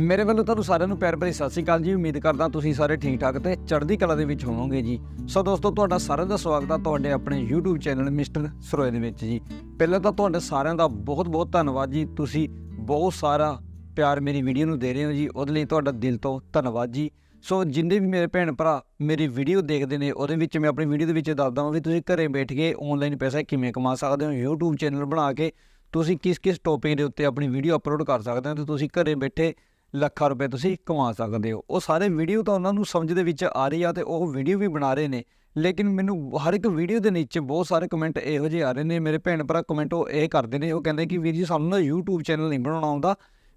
ਮੇਰੇ ਵੱਲੋਂ ਤੁਹਾਨੂੰ ਸਾਰਿਆਂ ਨੂੰ ਪਿਆਰ ਭਰੀ ਸਤਿ ਸ੍ਰੀ ਅਕਾਲ ਜੀ। ਉਮੀਦ ਕਰਦਾ ਤੁਸੀਂ ਸਾਰੇ ਠੀਕ ਠਾਕ ਤੇ ਚੜ੍ਹਦੀ ਕਲਾ ਦੇ ਵਿੱਚ ਹੋਵੋਗੇ ਜੀ। ਸੋ ਦੋਸਤੋ, ਤੁਹਾਡਾ ਸਾਰਿਆਂ ਦਾ ਸਵਾਗਤ ਆ ਤੁਹਾਡੇ ਆਪਣੇ YouTube ਚੈਨਲ ਮਿਸਟਰ ਸਰੋਏ ਦੇ ਵਿੱਚ ਜੀ। ਪਹਿਲਾਂ ਤਾਂ ਤੁਹਾਡੇ ਸਾਰਿਆਂ ਦਾ ਬਹੁਤ ਬਹੁਤ ਧੰਨਵਾਦ ਜੀ। ਤੁਸੀਂ ਬਹੁਤ ਸਾਰਾ ਪਿਆਰ ਮੇਰੀ ਵੀਡੀਓ ਨੂੰ ਦੇ ਰਹੇ ਹੋ ਜੀ। ਉਹਦੇ ਲਈ ਤੁਹਾਡਾ ਦਿਲ ਤੋਂ ਧੰਨਵਾਦ ਜੀ। ਸੋ ਜਿੰਨੇ ਵੀ ਮੇਰੇ ਭੈਣ ਭਰਾ ਮੇਰੀ ਵੀਡੀਓ ਦੇਖਦੇ ਨੇ, ਉਹਦੇ ਵਿੱਚ ਮੈਂ ਆਪਣੀ ਵੀਡੀਓ ਦੇ ਵਿੱਚ ਦੱਸਦਾ ਹਾਂ ਵੀ ਤੁਸੀਂ ਘਰੇ ਬੈਠ ਕੇ ਆਨਲਾਈਨ ਪੈਸਾ ਕਿਵੇਂ ਕਮਾ ਸਕਦੇ ਹੋ? YouTube ਚੈਨਲ ਬਣਾ ਕੇ ਤੁਸੀਂ ਕਿਸ ਕਿਸ ਟੌਪਿਕ ਦੇ ਉੱਤੇ ਆਪਣੀ ਵੀਡੀਓ ਅਪਲੋਡ ਕਰ ਸਕਦੇ ਹੋ? ਤੇ ਤੁਸੀਂ ਘਰੇ ਬੈਠੇ ਲੱਖਾਂ ਰੁਪਏ ਤੁਸੀਂ ਕਮਾ ਸਕਦੇ ਹੋ। ਉਹ ਸਾਰੇ ਵੀਡੀਓ ਤਾਂ ਉਹਨਾਂ ਨੂੰ ਸਮਝ ਦੇ ਵਿੱਚ ਆ ਰਹੀ ਆ ਤੇ ਉਹ ਵੀਡੀਓ ਵੀ ਬਣਾ ਰਹੇ ਨੇ। ਲੇਕਿਨ ਮੈਨੂੰ ਹਰ ਇੱਕ ਵੀਡੀਓ ਦੇ ਨੀਚੇ ਬਹੁਤ ਸਾਰੇ ਕਮੈਂਟ ਇਹੋ ਜਿਹੇ ਆ ਰਹੇ ਨੇ। ਮੇਰੇ ਭੈਣ ਭਰਾ ਕਮੈਂਟ ਉਹ ਇਹ ਕਰਦੇ ਨੇ, ਉਹ ਕਹਿੰਦੇ ਕਿ ਵੀਰ ਜੀ ਸਾਨੂੰ ਨਾ YouTube ਚੈਨਲ ਨਹੀਂ ਬਣਾਉਣਾ ਆਉਂਦਾ।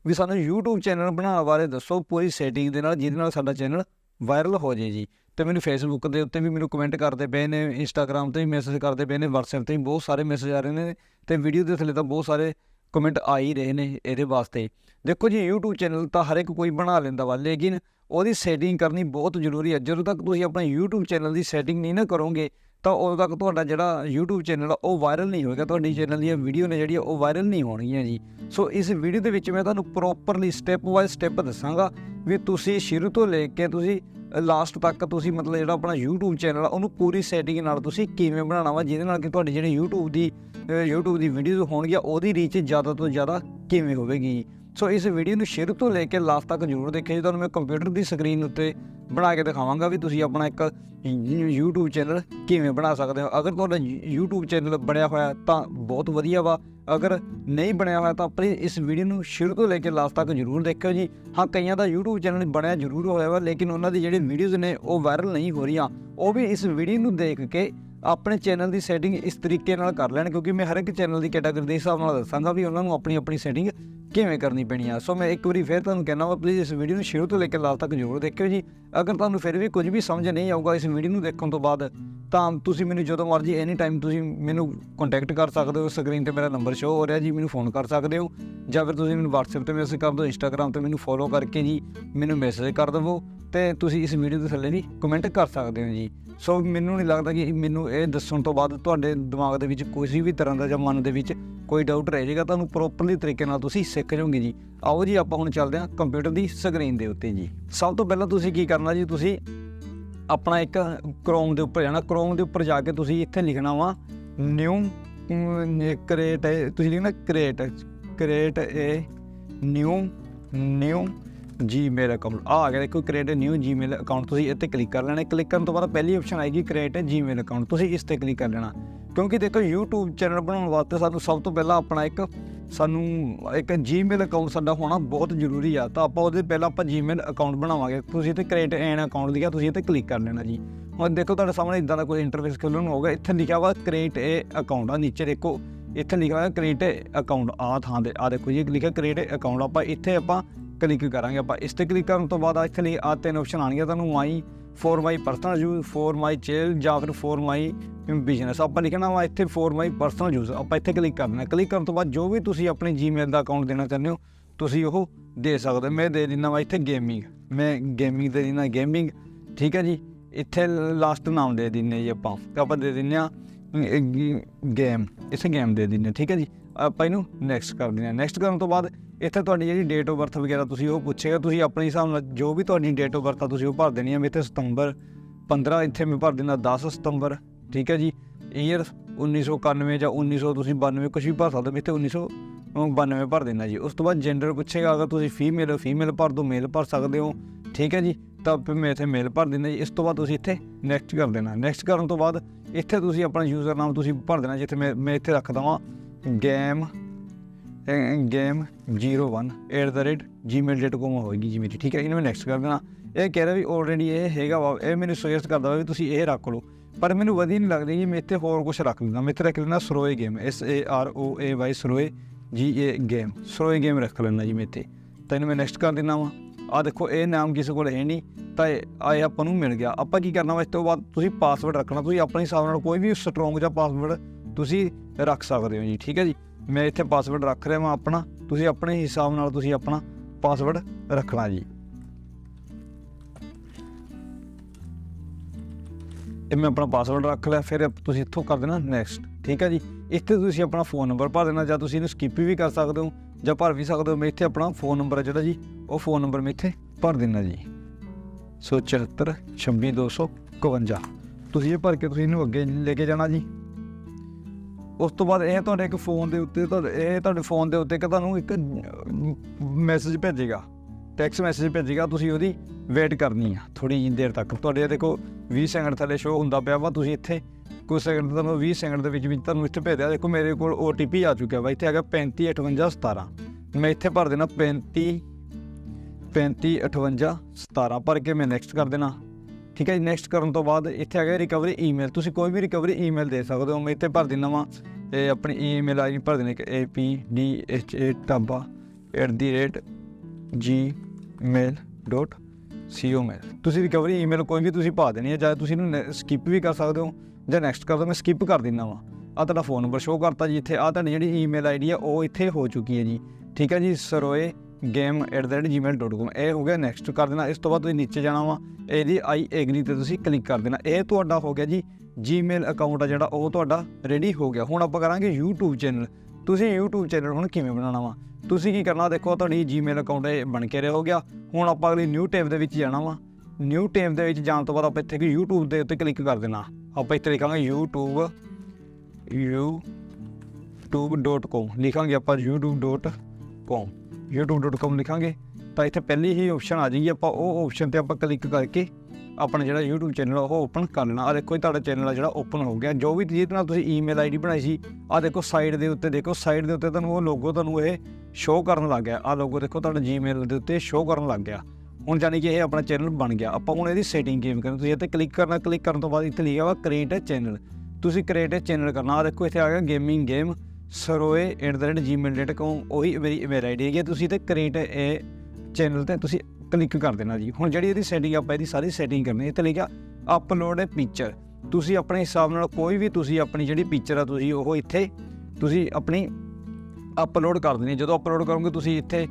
ਵੀ ਸਾਨੂੰ YouTube ਚੈਨਲ ਬਣਾਉਣ ਬਾਰੇ ਦੱਸੋ ਪੂਰੀ ਸੈਟਿੰਗ ਦੇ ਨਾਲ, ਜਿਹਦੇ ਨਾਲ ਸਾਡਾ ਚੈਨਲ ਵਾਇਰਲ ਹੋ ਜੇ ਜੀ। ਤੇ ਮੈਨੂੰ ਫੇਸਬੁੱਕ ਦੇ ਉੱਤੇ ਵੀ ਮੈਨੂੰ ਕਮੈਂਟ ਕਰਦੇ ਪਏ ਨੇ ਇੰਸਟਾਗ੍ਰam ਤੇ ਵੀ ਮੈਸੇਜ ਕਰਦੇ ਪਏ ਨੇ, WhatsApp ਤੇ ਵੀ ਬਹੁਤ ਸਾਰੇ ਮੈਸੇਜ ਆ ਰਹੇ ਨੇ। ਤੇ ਵੀਡੀਓ ਦੇ ਥੱਲੇ ਤਾਂ ਬਹੁਤ ਸਾਰੇ ਕਮੈਂਟ ਆ ਹੀ ਰਹੇ ਨੇ ਇਹਦੇ ਵਾਸਤੇ। ਦੇਖੋ ਜੀ, YouTube ਚੈਨਲ ਤਾਂ ਹਰ ਇੱਕ ਕੋਈ ਬਣਾ ਲੈਂਦਾ ਵਾ, ਲੇਕਿਨ ਉਹਦੀ ਸੈਟਿੰਗ ਕਰਨੀ ਬਹੁਤ ਜ਼ਰੂਰੀ ਹੈ ਜਦੋਂ ਤੱਕ ਤੁਸੀਂ ਆਪਣਾ YouTube ਚੈਨਲ ਦੀ ਸੈਟਿੰਗ ਨਹੀਂ ਨਾ ਕਰੋਗੇ, ਤਾਂ ਉਦੋਂ ਤੱਕ ਤੁਹਾਡਾ ਜਿਹੜਾ YouTube ਚੈਨਲ ਆ, ਉਹ ਵਾਇਰਲ ਨਹੀਂ ਹੋਏਗਾ। ਤੁਹਾਡੀ ਚੈਨਲ ਦੀਆਂ ਵੀਡੀਓ ਨੇ ਜਿਹੜੀਆਂ, ਉਹ ਵਾਇਰਲ ਨਹੀਂ ਹੋਣਗੀਆਂ ਜੀ। ਸੋ ਇਸ ਵੀਡੀਓ ਦੇ ਵਿੱਚ ਮੈਂ ਤੁਹਾਨੂੰ ਪ੍ਰੋਪਰਲੀ ਸਟੈਪ ਬਾਏ ਸਟੈਪ ਦੱਸਾਂਗਾ ਵੀ ਤੁਸੀਂ ਸ਼ੁਰੂ ਤੋਂ ਲੈ ਕੇ ਤੁਸੀਂ ਲਾਸਟ ਤੱਕ ਤੁਸੀਂ ਮਤਲਬ ਜਿਹੜਾ ਆਪਣਾ YouTube ਚੈਨਲ ਆ, ਉਹਨੂੰ ਪੂਰੀ ਸੈਟਿੰਗ ਨਾਲ ਤੁਸੀਂ ਕਿਵੇਂ ਬਣਾਉਣਾ ਵਾ, ਜਿਹਦੇ ਨਾਲ ਕਿ ਤੁਹਾਡੀ ਜਿਹੜੀ YouTube ਦੀ YouTube ਦੀ ਵੀਡੀਓਜ਼ ਹੋਣਗੀਆਂ, ਉਹਦੀ ਰੀਚ ਜ਼ਿਆਦਾ ਤੋਂ ਜ਼ਿਆਦਾ ਕਿਵੇਂ ਹੋਵੇਗੀ? ਸੋ ਇਸ ਵੀਡੀਓ ਨੂੰ ਸ਼ੁਰੂ ਤੋਂ ਲੈ ਕੇ ਲਾਸਟ ਤੱਕ ਜ਼ਰੂਰ ਦੇਖਿਓ। ਜੀ ਤੁਹਾਨੂੰ ਮੈਂ ਕੰਪਿਊਟਰ ਦੀ ਸਕਰੀਨ ਉੱਤੇ ਬਣਾ ਕੇ ਦਿਖਾਵਾਂਗਾ ਵੀ ਤੁਸੀਂ ਆਪਣਾ ਇੱਕ YouTube ਚੈਨਲ ਕਿਵੇਂ ਬਣਾ ਸਕਦੇ ਹੋ। ਅਗਰ ਤੁਹਾਡਾ YouTube ਚੈਨਲ ਬਣਿਆ ਹੋਇਆ ਤਾਂ ਬਹੁਤ ਵਧੀਆ ਵਾ। ਅਗਰ ਨਹੀਂ ਬਣਿਆ ਹੋਇਆ ਤਾਂ ਆਪਣੀ ਇਸ ਵੀਡੀਓ ਨੂੰ ਸ਼ੁਰੂ ਤੋਂ ਲੈ ਕੇ ਲਾਸਟ ਤੱਕ ਜ਼ਰੂਰ ਦੇਖਿਓ ਜੀ। ਹਾਂ, ਕਈਆਂ ਦਾ YouTube ਚੈਨਲ ਬਣਿਆ ਜ਼ਰੂਰ ਹੋਇਆ ਵਾ, ਲੇਕਿਨ ਉਹਨਾਂ ਦੀ ਜਿਹੜੀ ਵੀਡੀਓਜ਼ ਨੇ ਉਹ ਵਾਇਰਲ ਨਹੀਂ ਹੋ ਰਹੀਆਂ। ਉਹ ਵੀ ਇਸ ਵੀਡੀਓ ਨੂੰ ਦੇਖ ਕੇ ਆਪਣੇ ਚੈਨਲ ਦੀ ਸੈਟਿੰਗ ਇਸ ਤਰੀਕੇ ਨਾਲ ਕਰ ਲੈਣ, ਕਿਉਂਕਿ ਮੈਂ ਹਰ ਇੱਕ ਚੈਨਲ ਦੀ ਕੈਟਾਗਰੀ ਦੇ ਹਿਸਾਬ ਨਾਲ ਦੱਸਾਂਗਾ ਵੀ ਉਹਨਾਂ ਨੂੰ ਆਪਣੀ ਆਪਣੀ ਸੈਟਿੰਗ ਕਿਵੇਂ ਕਰਨੀ ਪੈਣੀ ਆ। ਸੋ ਮੈਂ ਇੱਕ ਵਾਰੀ ਫਿਰ ਤੁਹਾਨੂੰ ਕਹਿਣਾ ਵਾ ਪਲੀਜ਼ ਇਸ ਵੀਡੀਓ ਨੂੰ ਸ਼ੁਰੂ ਤੋਂ ਲੈ ਕੇ ਲਾਸਟ ਤੱਕ ਜ਼ਰੂਰ ਦੇਖਿਓ ਜੀ। ਅਗਰ ਤੁਹਾਨੂੰ ਫਿਰ ਵੀ ਕੁਝ ਵੀ ਸਮਝ ਨਹੀਂ ਆਊਗਾ ਇਸ ਵੀਡੀਓ ਨੂੰ ਦੇਖਣ ਤੋਂ ਬਾਅਦ, ਤਾਂ ਤੁਸੀਂ ਮੈਨੂੰ ਜਦੋਂ ਮਰਜ਼ੀ ਐਨੀ ਟਾਈਮ ਤੁਸੀਂ ਮੈਨੂੰ ਕੰਟੈਕਟ ਕਰ ਸਕਦੇ ਹੋ ਸਕਰੀਨ ਤੇ ਮੇਰਾ ਨੰਬਰ ਸ਼ੋ ਹੋ ਰਿਹਾ ਜੀ, ਮੈਨੂੰ ਫੋਨ ਕਰ ਸਕਦੇ ਹੋ, ਜਾਂ ਫਿਰ ਤੁਸੀਂ ਮੈਨੂੰ WhatsApp ਤੇ ਮੈਸੇਜ ਕਰ ਦਿਓ, Instagram ਤੇ ਮੈਨੂੰ ਫੋਲੋ ਕਰਕੇ ਜੀ, ਮੈਨੂੰ ਮੈਸੇਜ ਕਰ ਦੇਵੋ, ਤੇ ਤੁਸੀਂ ਇਸ ਵੀਡੀਓ ਦੇ ਥੱਲੇ ਵੀ ਕਮੈਂਟ ਕਰ ਸਕਦੇ ਹੋ ਜੀ। ਸੋ ਮੈਨੂੰ ਨਹੀਂ ਲੱਗਦਾ ਕਿ ਮੈਨੂੰ ਇਹ ਦੱਸਣ ਤੋਂ ਬਾਅਦ ਤੁਹਾਡੇ ਦਿਮਾਗ ਦੇ ਵਿੱਚ ਕੋਈ ਵੀ ਤਰ੍ਹਾਂ ਦਾ ਜਾਂ ਮਨ ਦੇ ਵਿੱਚ ਕੋਈ ਡਾਊਟ ਰਹਿ ਜਾਏਗਾ, ਤੁਹਾਨੂੰ ਪ੍ਰੋਪਰਲੀ ਤਰੀਕੇ ਨਾਲ ਤੁਸੀਂ ਸਿੱਖ ਜਾਓਗੇ ਜੀ। ਆਓ ਜੀ, ਆਪਾਂ ਹੁਣ ਚੱਲਦੇ ਹਾਂ ਕੰਪਿਊਟਰ ਦੀ ਸਕਰੀਨ ਦੇ ਉੱਤੇ ਜੀ। ਸਭ ਤੋਂ ਪਹਿਲਾਂ ਤੁਸੀਂ ਕੀ ਕਰਨਾ ਜੀ, ਤੁਸੀਂ ਆਪਣਾ ਇੱਕ ਕ੍ਰੋਮ ਦੇ ਉੱਪਰ ਜਾਣਾ। ਕ੍ਰੋਮ ਦੇ ਉੱਪਰ ਜਾ ਕੇ ਤੁਸੀਂ ਇੱਥੇ ਲਿਖਣਾ ਵਾ ਨਿਊ ਕ੍ਰੀਏਟ ਤੁਸੀਂ ਲਿਖਣਾ create create a new new Gmail account ਆ ਗਿਆ ਦੇਖੋ ਕ੍ਰੀਏਟ ਨਿਊ ਜੀਮੇਲ ਅਕਾਊਂਟ ਤੁਸੀਂ ਇੱਥੇ ਕਲਿੱਕ ਕਰ ਲੈਣਾ। ਕਲਿੱਕ ਕਰਨ ਤੋਂ ਬਾਅਦ ਪਹਿਲੀ ਆਪਸ਼ਨ ਆਏਗੀ ਕ੍ਰੀਏਟ ਜੀਮੇਲ ਅਕਾਊਂਟ ਤੁਸੀਂ ਇਸ ਤੇ ਕਲਿੱਕ ਕਰ ਲੈਣਾ। ਕਿਉਂਕਿ ਦੇਖੋ, YouTube ਚੈਨਲ ਬਣਾਉਣ ਵਾਸਤੇ ਸਾਨੂੰ ਸਭ ਤੋਂ ਪਹਿਲਾਂ ਆਪਣਾ ਇੱਕ, ਸਾਨੂੰ ਇੱਕ ਜੀਮੇਲ ਅਕਾਊਂਟ ਸਾਡਾ ਹੋਣਾ ਬਹੁਤ ਜ਼ਰੂਰੀ ਆ। ਤਾਂ ਆਪਾਂ ਉਹਦੇ ਪਹਿਲਾਂ ਆਪਾਂ ਜੀਮੇਲ ਅਕਾਊਂਟ ਬਣਾਵਾਂਗੇ। ਤੁਸੀਂ ਇੱਥੇ ਕ੍ਰੀਏਟ ਐਨ ਅਕਾਊਂਟ ਲਿਖਿਆ, ਤੁਸੀਂ ਇੱਥੇ ਕਲਿੱਕ ਕਰ ਲੈਣਾ ਜੀ। ਹੁਣ ਦੇਖੋ, ਤੁਹਾਡੇ ਸਾਹਮਣੇ ਇਦਾਂ ਦਾ ਕੋਈ ਇੰਟਰਫੇਸ ਖੁੱਲਣ ਨੂੰ ਹੋਗਾ ਇੱਥੇ ਲਿਖਿਆ ਵਾ ਕ੍ਰੀਏਟ ਇਹ ਅਕਾਊਂਟ ਆ ਨੀਚੇ ਦੇਖੋ, ਇੱਥੇ ਲਿਖਿਆ ਹੋਇਆ ਕ੍ਰੀਏਟ ਅਕਾਊਂਟ ਆ ਥਾਂ ਤੇ ਆ ਦੇਖੋ ਜੀ, ਲਿਖਿਆ ਕ੍ਰੀਏਟ ਅਕਾਊਂਟ ਆਪਾਂ ਇੱਥੇ ਆਪਾਂ ਕਲਿੱਕ ਕਰਾਂਗੇ। ਆਪਾਂ ਇਸ ਤੇ ਕਲਿੱਕ ਕਰਨ ਤੋਂ ਬਾਅਦ ਆ ਇੱਥੇ ਲਈ ਆ ਤਿੰਨ ਆਪਸ਼ਨ ਆਣਗੀਆਂ ਤੁਹਾਨੂੰ my for my personal use for my ਚੇਲ ਜਾਂ ਫਿਰ ਫੋਰ ਮਾਈ ਬਿਜ਼ਨਸ ਆਪਾਂ ਲਿਖਣਾ ਵਾ ਇੱਥੇ ਫੋਰ ਮਾਈ ਪਰਸਨਲ ਯੂਜ਼ ਆਪਾਂ ਇੱਥੇ ਕਲਿੱਕ ਕਰਨਾ ਕਲਿੱਕ ਕਰਨ ਤੋਂ ਬਾਅਦ ਜੋ ਵੀ ਤੁਸੀਂ ਆਪਣੇ ਜੀਮੇਲ ਦਾ ਅਕਾਊਂਟ ਦੇਣਾ ਚਾਹੁੰਦੇ ਹੋ, ਤੁਸੀਂ ਉਹ ਦੇ ਸਕਦੇ ਹੋ। ਮੈਂ ਦੇ ਦਿੰਦਾ ਵਾ ਇੱਥੇ ਗੇਮਿੰਗ ਮੈਂ ਗੇਮਿੰਗ ਦੇ ਦਿੰਦਾ ਗੇਮਿੰਗ ਠੀਕ ਹੈ ਜੀ? ਇੱਥੇ ਲਾਸਟ ਨਾਮ ਦੇ ਦਿੰਨੇ ਜੀ ਆਪਾਂ। ਆਪਾਂ ਦੇ ਦਿੰਨੇ ਆ ਗੇਮ ਇੱਥੇ ਗੇਮ ਦੇ ਦਿੰਨੇ ਠੀਕ ਹੈ ਜੀ? ਆਪਾਂ ਇਹਨੂੰ ਨੈਕਸਟ ਕਰ ਦਿੰਦੇ ਹਾਂ। ਨੈਕਸਟ ਕਰਨ ਤੋਂ ਬਾਅਦ ਇੱਥੇ ਤੁਹਾਡੀ ਜਿਹੜੀ ਡੇਟ ਆਫ ਬਰਥ ਵਗੈਰਾ ਤੁਸੀਂ ਉਹ ਪੁੱਛੇਗਾ। ਤੁਸੀਂ ਆਪਣੇ ਹਿਸਾਬ ਨਾਲ ਜੋ ਵੀ ਤੁਹਾਡੀ ਡੇਟ ਆਫ ਬਰਥ ਆ ਤੁਸੀਂ ਉਹ ਭਰ ਦੇਣੀ ਆ। ਮੈਂ ਇੱਥੇ ਸਤੰਬਰ 15 ਇੱਥੇ ਮੈਂ ਭਰ ਦਿੰਦਾ 10 ਸਤੰਬਰ, ਠੀਕ ਹੈ ਜੀ। ਈਅਰ 1991 ਜਾਂ 1900 ਤੁਸੀਂ 92 ਕੁਝ ਵੀ ਭਰ ਸਕਦੇ ਹੋ। ਮੈਂ ਇੱਥੇ 1992 ਭਰ ਦੇਣਾ ਜੀ। ਉਸ ਤੋਂ ਬਾਅਦ ਜੈਂਡਰ ਪੁੱਛੇਗਾ, ਅਗਰ ਤੁਸੀਂ ਫੀਮੇਲ ਹੋ ਫੀਮੇਲ ਭਰ ਦੋ ਮੇਲ ਭਰ ਸਕਦੇ ਹੋ, ਠੀਕ ਹੈ ਜੀ। ਤਾਂ ਫਿਰ ਮੈਂ ਇੱਥੇ ਮੇਲ ਭਰ ਦਿੰਦਾ ਜੀ। ਇਸ ਤੋਂ ਬਾਅਦ ਤੁਸੀਂ ਇੱਥੇ ਨੈਕਸਟ ਕਰ ਦੇਣਾ। ਨੈਕਸਟ ਕਰਨ ਤੋਂ ਬਾਅਦ ਇੱਥੇ ਤੁਸੀਂ ਆਪਣਾ ਯੂਜ਼ਰ ਨਾਮ ਤੁਸੀਂ ਭਰ ਦੇਣਾ, ਜਿੱਥੇ ਮੈਂ ਮੈਂ ਇੱਥੇ ਰੱਖਦਾ ਹਾਂ ਗੇਮ ਗੇਮ 01@gmail.com ਹੋਏਗੀ ਜੀ ਮੇਰੀ, ਠੀਕ ਹੈ ਇਹਨੂੰ ਮੈਂ ਨੈਕਸਟ ਕਰ ਦੇਣਾ। ਇਹ ਕਹਿ ਰਿਹਾ ਵੀ ਆਲਰੇਡੀ ਇਹ ਹੈਗਾ ਵਾ, ਇਹ ਮੈਨੂੰ ਸੁਜੈਸਟ ਕਰਦਾ ਵਾ ਵੀ ਤੁਸੀਂ ਇਹ ਰੱਖ ਲਓ। ਪਰ ਮੈਨੂੰ ਵਧੀਆ ਨਹੀਂ ਲੱਗਦੀ ਜੀ, ਮੈਂ ਇੱਥੇ ਹੋਰ ਕੁਝ ਰੱਖ ਲੈਂਦਾ ਮੈਂ ਇੱਥੇ ਰੱਖ ਲੈਣਾ Saroay game S A R O A Y Saroay G A game Saroye game ਰੱਖ ਲੈਣਾ ਜੀ ਮੈਂ ਇੱਥੇ। ਤਾਂ ਇਹਨੂੰ ਮੈਂ ਨੈਕਸਟ ਕਰ ਦਿੰਦਾ ਵਾ। ਆ ਦੇਖੋ, ਇਹ ਨਾਮ ਕਿਸੇ ਕੋਲ ਹੈ ਨਹੀਂ, ਤਾਂ ਇਹ ਆ ਇਹ ਆਪਾਂ ਨੂੰ ਮਿਲ ਗਿਆ। ਆਪਾਂ ਕੀ ਕਰਨਾ ਵਾ, ਇਸ ਤੋਂ ਬਾਅਦ ਤੁਸੀਂ ਪਾਸਵਰਡ ਰੱਖਣਾ। ਤੁਸੀਂ ਆਪਣੇ ਹਿਸਾਬ ਨਾਲ ਕੋਈ ਵੀ ਸਟਰੋਂਗ ਜਿਹਾ ਪਾਸਵਰਡ ਤੁਸੀਂ ਰੱਖ ਸਕਦੇ ਹੋ ਜੀ, ਠੀਕ ਹੈ ਜੀ। ਮੈਂ ਇੱਥੇ ਪਾਸਵਰਡ ਰੱਖ ਰਿਹਾ ਵਾਂ ਆਪਣਾ। ਤੁਸੀਂ ਆਪਣੇ ਹਿਸਾਬ ਨਾਲ ਤੁਸੀਂ ਆਪਣਾ ਪਾਸਵਰਡ ਰੱਖਣਾ ਜੀ। ਇਹ ਮੈਂ ਆਪਣਾ ਪਾਸਵਰਡ ਰੱਖ ਲਿਆ, ਫਿਰ ਤੁਸੀਂ ਇੱਥੋਂ ਕਰ ਦੇਣਾ ਨੈਕਸਟ ਠੀਕ ਹੈ ਜੀ। ਇੱਥੇ ਤੁਸੀਂ ਆਪਣਾ ਫੋਨ ਨੰਬਰ ਭਰ ਦੇਣਾ, ਜਾਂ ਤੁਸੀਂ ਇਹਨੂੰ ਸਕਿਪ ਵੀ ਕਰ ਸਕਦੇ ਹੋ, ਜਾਂ ਭਰ ਵੀ ਸਕਦੇ ਹੋ। ਮੈਂ ਇੱਥੇ ਆਪਣਾ ਫੋਨ ਨੰਬਰ ਹੈ ਜਿਹੜਾ ਜੀ, ਉਹ ਫੋਨ ਨੰਬਰ ਮੈਂ ਇੱਥੇ ਭਰ ਦੇਣਾ ਜੀ। 174 26251 ਤੁਸੀਂ ਇਹ ਭਰ ਕੇ ਤੁਸੀਂ ਇਹਨੂੰ ਅੱਗੇ ਲੈ ਕੇ ਜਾਣਾ ਜੀ। ਉਸ ਤੋਂ ਬਾਅਦ ਇਹ ਤੁਹਾਡੇ ਇੱਕ ਫੋਨ ਦੇ ਉੱਤੇ ਤੁਹਾਡੇ ਇਹ ਤੁਹਾਡੇ ਫੋਨ ਦੇ ਉੱਤੇ ਇੱਕ ਤੁਹਾਨੂੰ ਇੱਕ ਮੈਸੇਜ ਭੇਜੇਗਾ। ਟੈਕਸਟ ਮੈਸੇਜ ਭੇਜੇਗਾ, ਤੁਸੀਂ ਉਹਦੀ ਵੇਟ ਕਰਨੀ ਆ ਥੋੜੀ ਜਿਹੀ ਦੇਰ ਤੱਕ। ਤੁਹਾਡੇ ਦੇਖੋ 20 ਸੈਕਿੰਡ ਥੱਲੇ ਸ਼ੋ ਹੁੰਦਾ ਪਿਆ ਵਾ, ਤੁਸੀਂ ਇੱਥੇ ਕੁਝ ਸੈਕਿੰਡ ਤੁਹਾਨੂੰ 20 ਸੈਕਿੰਡ ਦੇ ਵਿੱਚ ਵਿੱਚ ਤੁਹਾਨੂੰ ਇੱਥੇ ਭੇਜਿਆ। ਦੇਖੋ, ਮੇਰੇ ਕੋਲ OTP ਆ ਚੁੱਕਿਆ ਵਾ, ਇੱਥੇ ਹੈਗਾ 355817 ਮੈਂ ਇੱਥੇ ਭਰ ਦੇਣਾ 35 35 58 17 ਭਰ ਕੇ ਮੈਂ ਨੈਕਸਟ ਕਰ ਦੇਣਾ। ਠੀਕ ਹੈ ਜੀ ਨੈਕਸਟ ਕਰਨ ਤੋਂ ਬਾਅਦ ਇੱਥੇ ਹੈਗਾ ਰਿਕਵਰੀ ਈਮੇਲ ਤੁਸੀਂ ਕੋਈ ਵੀ ਰਿਕਵਰੀ ਈਮੇਲ ਦੇ ਸਕਦੇ ਹੋ, ਮੈਂ ਇੱਥੇ ਭਰ ਦਿੰਦਾ ਵਾਂ ਇਹ ਆਪਣੀ ਈਮੇਲ ਆਈਡੀ ਭਰ ਦੇਣੀ ਕਿ apdha ਟਾਬਾ gmail.com ਤੁਸੀਂ ਰਿਕਵਰੀ ਈਮੇਲ ਕੋਈ ਵੀ ਤੁਸੀਂ ਪਾ ਦੇਣੀ ਹੈ, ਜਾਂ ਤੁਸੀਂ ਇਹਨੂੰ ਸਕਿਪ ਵੀ ਕਰ ਸਕਦੇ ਹੋ, ਜਾਂ ਨੈਕਸਟ ਕਰ ਦੋ, ਮੈਂ ਸਕਿਪ ਕਰ ਦਿੰਦਾ ਵਾਂ। ਆ ਤੁਹਾਡਾ ਫੋਨ ਨੰਬਰ ਸ਼ੋ ਕਰਤਾ ਜੀ ਇੱਥੇ ਆ ਤੁਹਾਡੀ ਜਿਹੜੀ ਈਮੇਲ ਆਈਡੀ ਆ ਉਹ ਇੱਥੇ ਹੋ ਚੁੱਕੀ ਹੈ ਜੀ। ਠੀਕ ਹੈ ਜੀ ਸਰੋਏ game@gmail.com ਇਹ ਹੋ ਗਿਆ ਨੈਕਸਟ ਕਰ ਦੇਣਾ। ਇਸ ਤੋਂ ਬਾਅਦ ਤੁਸੀਂ ਨੀਚੇ ਜਾਣਾ ਵਾ। ਇਹਦੀ ਆਈ ਐਗਰੀ ਤੇ ਤੁਸੀਂ ਕਲਿੱਕ ਕਰ ਦੇਣਾ। ਇਹ ਤੁਹਾਡਾ ਹੋ ਗਿਆ ਜੀ Gmail ਅਕਾਊਂਟ ਆ ਜਿਹੜਾ, ਉਹ ਤੁਹਾਡਾ ਰੈਡੀ ਹੋ ਗਿਆ। ਹੁਣ ਆਪਾਂ ਕਰਾਂਗੇ YouTube ਚੈਨਲ ਤੁਸੀਂ YouTube ਚੈਨਲ ਹੁਣ ਕਿਵੇਂ ਬਣਾਉਣਾ ਵਾ? ਤੁਸੀਂ ਕੀ ਕਰਨਾ? ਦੇਖੋ, ਤੁਹਾਡੀ Gmail ਅਕਾਊਂਟ ਇਹ ਬਣ ਕੇ ਰਿਹਾ ਹੋ ਗਿਆ। ਹੁਣ ਆਪਾਂ ਅਗਲੀ ਨਿਊ ਟੈਬ ਦੇ ਵਿੱਚ ਜਾਣਾ ਵਾ। ਨਿਊ ਟੈਬ ਦੇ ਵਿੱਚ ਜਾਣ ਤੋਂ ਬਾਅਦ ਆਪਾਂ ਇੱਥੇ ਕਿ YouTube ਦੇ ਉੱਤੇ ਕਲਿੱਕ ਕਰ ਦੇਣਾ। ਆਪਾਂ ਇੱਥੇ ਲਿਖਾਂਗੇ YouTube youtube.com ਲਿਖਾਂਗੇ ਆਪਾਂ youtube.com youtube.com ਲਿਖਾਂਗੇ, ਤਾਂ ਇੱਥੇ ਪਹਿਲੀ ਹੀ ਆਪਸ਼ਨ ਆ ਜਾਏਗੀ ਆਪਾਂ। ਉਹ ਆਪਸ਼ਨ ਤੇ ਆਪਾਂ ਕਲਿੱਕ ਕਰਕੇ ਆਪਣਾ ਜਿਹੜਾ YouTube ਚੈਨਲ ਉਹ ਓਪਨ ਕਰ ਲੈਣਾ। ਆ ਦੇਖੋ ਜੀ, ਤੁਹਾਡਾ ਚੈਨਲ ਆ ਜਿਹੜਾ ਓਪਨ ਹੋ ਗਿਆ। ਜੋ ਵੀ ਜਿਹਦੇ ਨਾਲ ਤੁਸੀਂ ਈਮੇਲ ਆਈਡੀ ਬਣਾਈ ਸੀ ਆ ਦੇਖੋ ਸਾਈਡ ਦੇ ਉੱਤੇ ਦੇਖੋ ਸਾਈਡ ਦੇ ਉੱਤੇ ਤੁਹਾਨੂੰ ਉਹ ਲੋਗੋ ਤੁਹਾਨੂੰ ਇਹ ਸ਼ੋਅ ਕਰਨ ਲੱਗ ਗਿਆ। ਆ ਲੋਗੋ ਦੇਖੋ ਤੁਹਾਡਾ Gmail ਦੇ ਉੱਤੇ ਸ਼ੋਅ ਕਰਨ ਲੱਗ ਗਿਆ। ਹੁਣ ਜਾਨੀ ਕਿ ਇਹ ਆਪਣਾ ਚੈਨਲ ਬਣ ਗਿਆ। ਆਪਾਂ ਹੁਣ ਇਹਦੀ ਸੈਟਿੰਗ ਕਿਵੇਂ ਕਰਨੀ। ਤੁਸੀਂ ਇੱਥੇ ਕਲਿੱਕ ਕਰਨਾ ਕਲਿੱਕ ਕਰਨ ਤੋਂ ਬਾਅਦ ਇੱਥੇ ਲਿਖਿਆ ਵਾ ਕ੍ਰੀਏਟ ਅ ਚੈਨਲ ਤੁਸੀਂ ਕ੍ਰੀਏਟ ਅ ਚੈਨਲ ਕਰਨਾ। ਆ ਦੇਖੋ, ਇੱਥੇ ਆ ਗਿਆ ਗੇਮਿੰਗ ਗੇਮ ਸਰੋਏ@gmail.com ਉਹੀ ਮੇਰੀ ਈਮੇਲ ਆਈਡੀ ਹੈਗੀ ਹੈ। ਤੁਸੀਂ ਤੇ ਕ੍ਰੀਏਟ ਇਹ ਚੈਨਲ ਤੇ ਤੁਸੀਂ ਕਲਿੱਕ ਕਰ ਦੇਣਾ ਜੀ ਹੁਣ ਜਿਹੜੀ ਇਹਦੀ ਸੈਟਿੰਗ ਆਪਾਂ ਇਹਦੀ ਸਾਰੀ ਸੈਟਿੰਗ ਕਰਨੀ ਹੈ ਇੱਥੇ ਲਿਖਿਆ ਅਪਲੋਡ ਅ ਪਿਕਚਰ ਤੁਸੀਂ ਆਪਣੇ ਹਿਸਾਬ ਨਾਲ ਕੋਈ ਵੀ ਤੁਸੀਂ ਆਪਣੀ ਜਿਹੜੀ ਪਿਕਚਰ ਆ, ਤੁਸੀਂ ਉਹ ਇੱਥੇ ਤੁਸੀਂ ਆਪਣੀ ਅਪਲੋਡ ਕਰ ਦੇਣੀ ਹੈ। ਜਦੋਂ ਅਪਲੋਡ ਕਰੋਗੇ, ਤੁਸੀਂ ਇੱਥੇ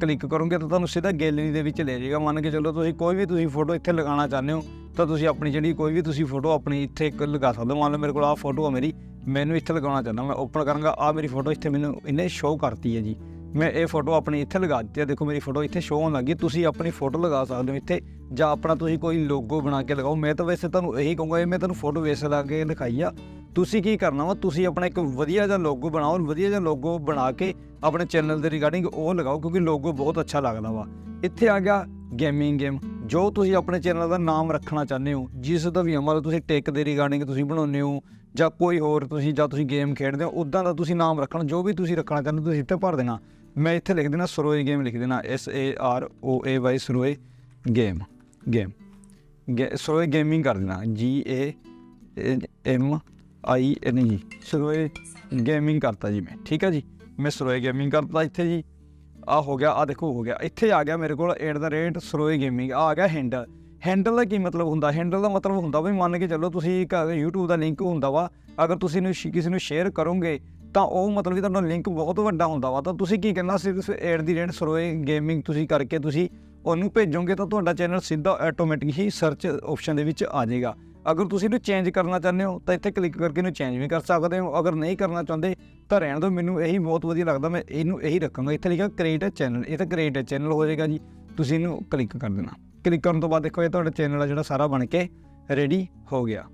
ਕਲਿੱਕ ਕਰੋਗੇ, ਤਾਂ ਤੁਹਾਨੂੰ ਸਿੱਧਾ ਗੈਲਰੀ ਦੇ ਵਿੱਚ ਲੈ ਜਾਏਗਾ ਮੰਨ ਕੇ ਚੱਲੋ ਤੁਸੀਂ ਕੋਈ ਵੀ ਤੁਸੀਂ ਫੋਟੋ ਇੱਥੇ ਲਗਾਉਣਾ ਚਾਹੁੰਦੇ ਹੋ ਤਾਂ ਤੁਸੀਂ ਆਪਣੀ ਜਿਹੜੀ ਕੋਈ ਵੀ ਤੁਸੀਂ ਫੋਟੋ ਆਪਣੀ ਇੱਥੇ ਇੱਕ ਲਗਾ ਸਕਦੇ ਹੋ। ਮੰਨ ਲਓ ਮੇਰੇ ਕੋਲ ਆਹ ਫੋਟੋ ਆ ਮੇਰੀ, ਮੈਨੂੰ ਇੱਥੇ ਲਗਾਉਣਾ ਚਾਹੁੰਦਾ ਮੈਂ ਓਪਨ ਕਰਾਂਗਾ ਆ ਮੇਰੀ ਫੋਟੋ ਇੱਥੇ ਮੈਨੂੰ ਇਹਨੇ ਸ਼ੋਅ ਕਰਤੀ ਹੈ ਜੀ। ਮੈਂ ਇਹ ਫੋਟੋ ਆਪਣੀ ਇੱਥੇ ਲਗਾ ਦਿੱਤੀ ਹੈ। ਦੇਖੋ ਮੇਰੀ ਫੋਟੋ ਇੱਥੇ ਸ਼ੋਅ ਹੋਣ ਲੱਗੀ ਤੁਸੀਂ ਆਪਣੀ ਫੋਟੋ ਲਗਾ ਸਕਦੇ ਹੋ ਇੱਥੇ ਜਾਂ ਆਪਣਾ ਤੁਸੀਂ ਕੋਈ ਲੋਗੋ ਬਣਾ ਕੇ ਲਗਾਓ। ਮੈਂ ਤਾਂ ਵੈਸੇ ਤੁਹਾਨੂੰ ਇਹੀ ਕਹੂੰਗਾ, ਇਹ ਮੈਂ ਤੁਹਾਨੂੰ ਫੋਟੋ ਵੇਸ ਲਾ ਕੇ ਦਿਖਾਈ ਆ। ਤੁਸੀਂ ਕੀ ਕਰਨਾ ਵਾ, ਤੁਸੀਂ ਆਪਣਾ ਇੱਕ ਵਧੀਆ ਜਿਹਾ ਲੋਗੋ ਬਣਾਓ। ਵਧੀਆ ਜਿਹਾ ਲੋਗੋ ਬਣਾ ਕੇ ਆਪਣੇ ਚੈਨਲ ਦੇ ਰਿਗਾਰਡਿੰਗ ਉਹ ਲਗਾਓ, ਕਿਉਂਕਿ ਲੋਗੋ ਬਹੁਤ ਅੱਛਾ ਲੱਗਦਾ ਵਾ। ਇੱਥੇ ਆ ਗਿਆ ਗੇਮਿੰਗ ਗੇਮ। ਜੋ ਤੁਸੀਂ ਆਪਣੇ ਚੈਨਲ ਦਾ ਨਾਮ ਰੱਖਣਾ ਚਾਹੁੰਦੇ ਹੋ, ਜਿਸ ਦਾ ਵੀ ਅਮਲ ਤੁਸੀਂ ਟੈਕ ਦੇ ਰਿਗਾਰਡਿੰਗ ਤੁਸੀਂ ਬਣਾਉਂਦੇ ਹੋ, ਜਾਂ ਕੋਈ ਹੋਰ ਤੁਸੀਂ, ਜਾਂ ਤੁਸੀਂ ਗੇਮ ਖੇਡਦੇ ਹੋ, ਉਦਾਂ ਦਾ ਤੁਸੀਂ ਨਾਮ ਰੱਖਣਾ, ਜੋ ਵੀ ਤੁਸੀਂ ਰੱਖਣਾ ਚਾਹੁੰਦੇ ਹੋ, ਤੁਸੀਂ ਇੱਥੇ ਭਰ ਦੇਣਾ। ਮੈਂ ਇੱਥੇ ਲਿਖ ਦੇਣਾ ਸਰੋਏ ਗੇਮ ਲਿਖ ਦੇਣਾ S A R O A Y Saroay game game Saroay gaming ਕਰ ਦੇਣਾ G A M ਆਈ ਐਨ ਜੀ ਸਰੋਏ ਗੇਮਿੰਗ ਕਰਤਾ ਜੀ ਮੈਂ, ਠੀਕ ਆ ਜੀ? ਮੈਂ ਸਰੋਏ ਗੇਮਿੰਗ ਕਰਤਾ ਇੱਥੇ ਜੀ। ਆ ਹੋ ਗਿਆ, ਆ ਦੇਖੋ ਹੋ ਗਿਆ। ਇੱਥੇ ਆ ਗਿਆ ਮੇਰੇ ਕੋਲ at the rate @ Saroay gaming ਆ ਗਿਆ ਹੈਂਡਲ ਹੈਂਡਲ ਦਾ ਕੀ ਮਤਲਬ ਹੁੰਦਾ? ਹੈਂਡਲ ਦਾ ਮਤਲਬ ਹੁੰਦਾ ਵੀ ਮੰਨ ਕੇ ਚੱਲੋ ਤੁਸੀਂ ਇੱਕ YouTube ਦਾ ਲਿੰਕ ਹੁੰਦਾ ਵਾ, ਅਗਰ ਤੁਸੀਂ ਇਹਨੂੰ ਸ਼ੀ- ਕਿਸੇ ਨੂੰ ਸ਼ੇਅਰ ਕਰੋਗੇ, ਤਾਂ ਉਹ ਮਤਲਬ ਕਿ ਤੁਹਾਡਾ ਲਿੰਕ ਬਹੁਤ ਵੱਡਾ ਹੁੰਦਾ ਵਾ। ਤਾਂ ਤੁਸੀਂ ਕੀ ਕਰਨਾ ਸਿਰਫ at the rate @ Saroay gaming ਤੁਸੀਂ ਕਰਕੇ ਤੁਸੀਂ ਉਹਨੂੰ ਭੇਜੋਗੇ, ਤਾਂ ਤੁਹਾਡਾ ਚੈਨਲ ਸਿੱਧਾ ਆਟੋਮੈਟਿਕ ਹੀ ਸਰਚ ਆਪਸ਼ਨ ਦੇ ਵਿੱਚ ਆ ਜਾਏਗਾ। ਅਗਰ ਤੁਸੀਂ ਇਹਨੂੰ ਚੇਂਜ ਕਰਨਾ ਚਾਹੁੰਦੇ ਹੋ, ਤਾਂ ਇੱਥੇ ਕਲਿੱਕ ਕਰਕੇ ਇਹਨੂੰ ਚੇਂਜ ਵੀ ਕਰ ਸਕਦੇ ਹੋ। ਅਗਰ ਨਹੀਂ ਕਰਨਾ ਚਾਹੁੰਦੇ, ਤਾਂ ਰਹਿਣ ਦਿਓ। ਮੈਨੂੰ ਇਹੀ ਬਹੁਤ ਵਧੀਆ ਲੱਗਦਾ, ਮੈਂ ਇਹਨੂੰ ਇਹੀ ਰੱਖਾਂਗਾ। ਇੱਥੇ ਲਿਖਿਆ ਕ੍ਰੀਏਟ ਚੈਨਲ ਇਹ ਤਾਂ ਕ੍ਰੀਏਟ ਚੈਨਲ ਹੋ ਜਾਏਗਾ ਜੀ। ਤੁਸੀਂ ਇਹਨੂੰ ਕਲਿੱਕ ਕਰ ਦੇਣਾ। ਕਲਿੱਕ ਕਰਨ ਤੋਂ ਬਾਅਦ ਦੇਖੋ, ਇਹ ਤੁਹਾਡਾ ਚੈਨਲ ਆ ਜਿਹੜਾ ਸਾਰਾ ਬਣ ਕੇ ਰੈਡੀ ਹੋ ਗਿਆ।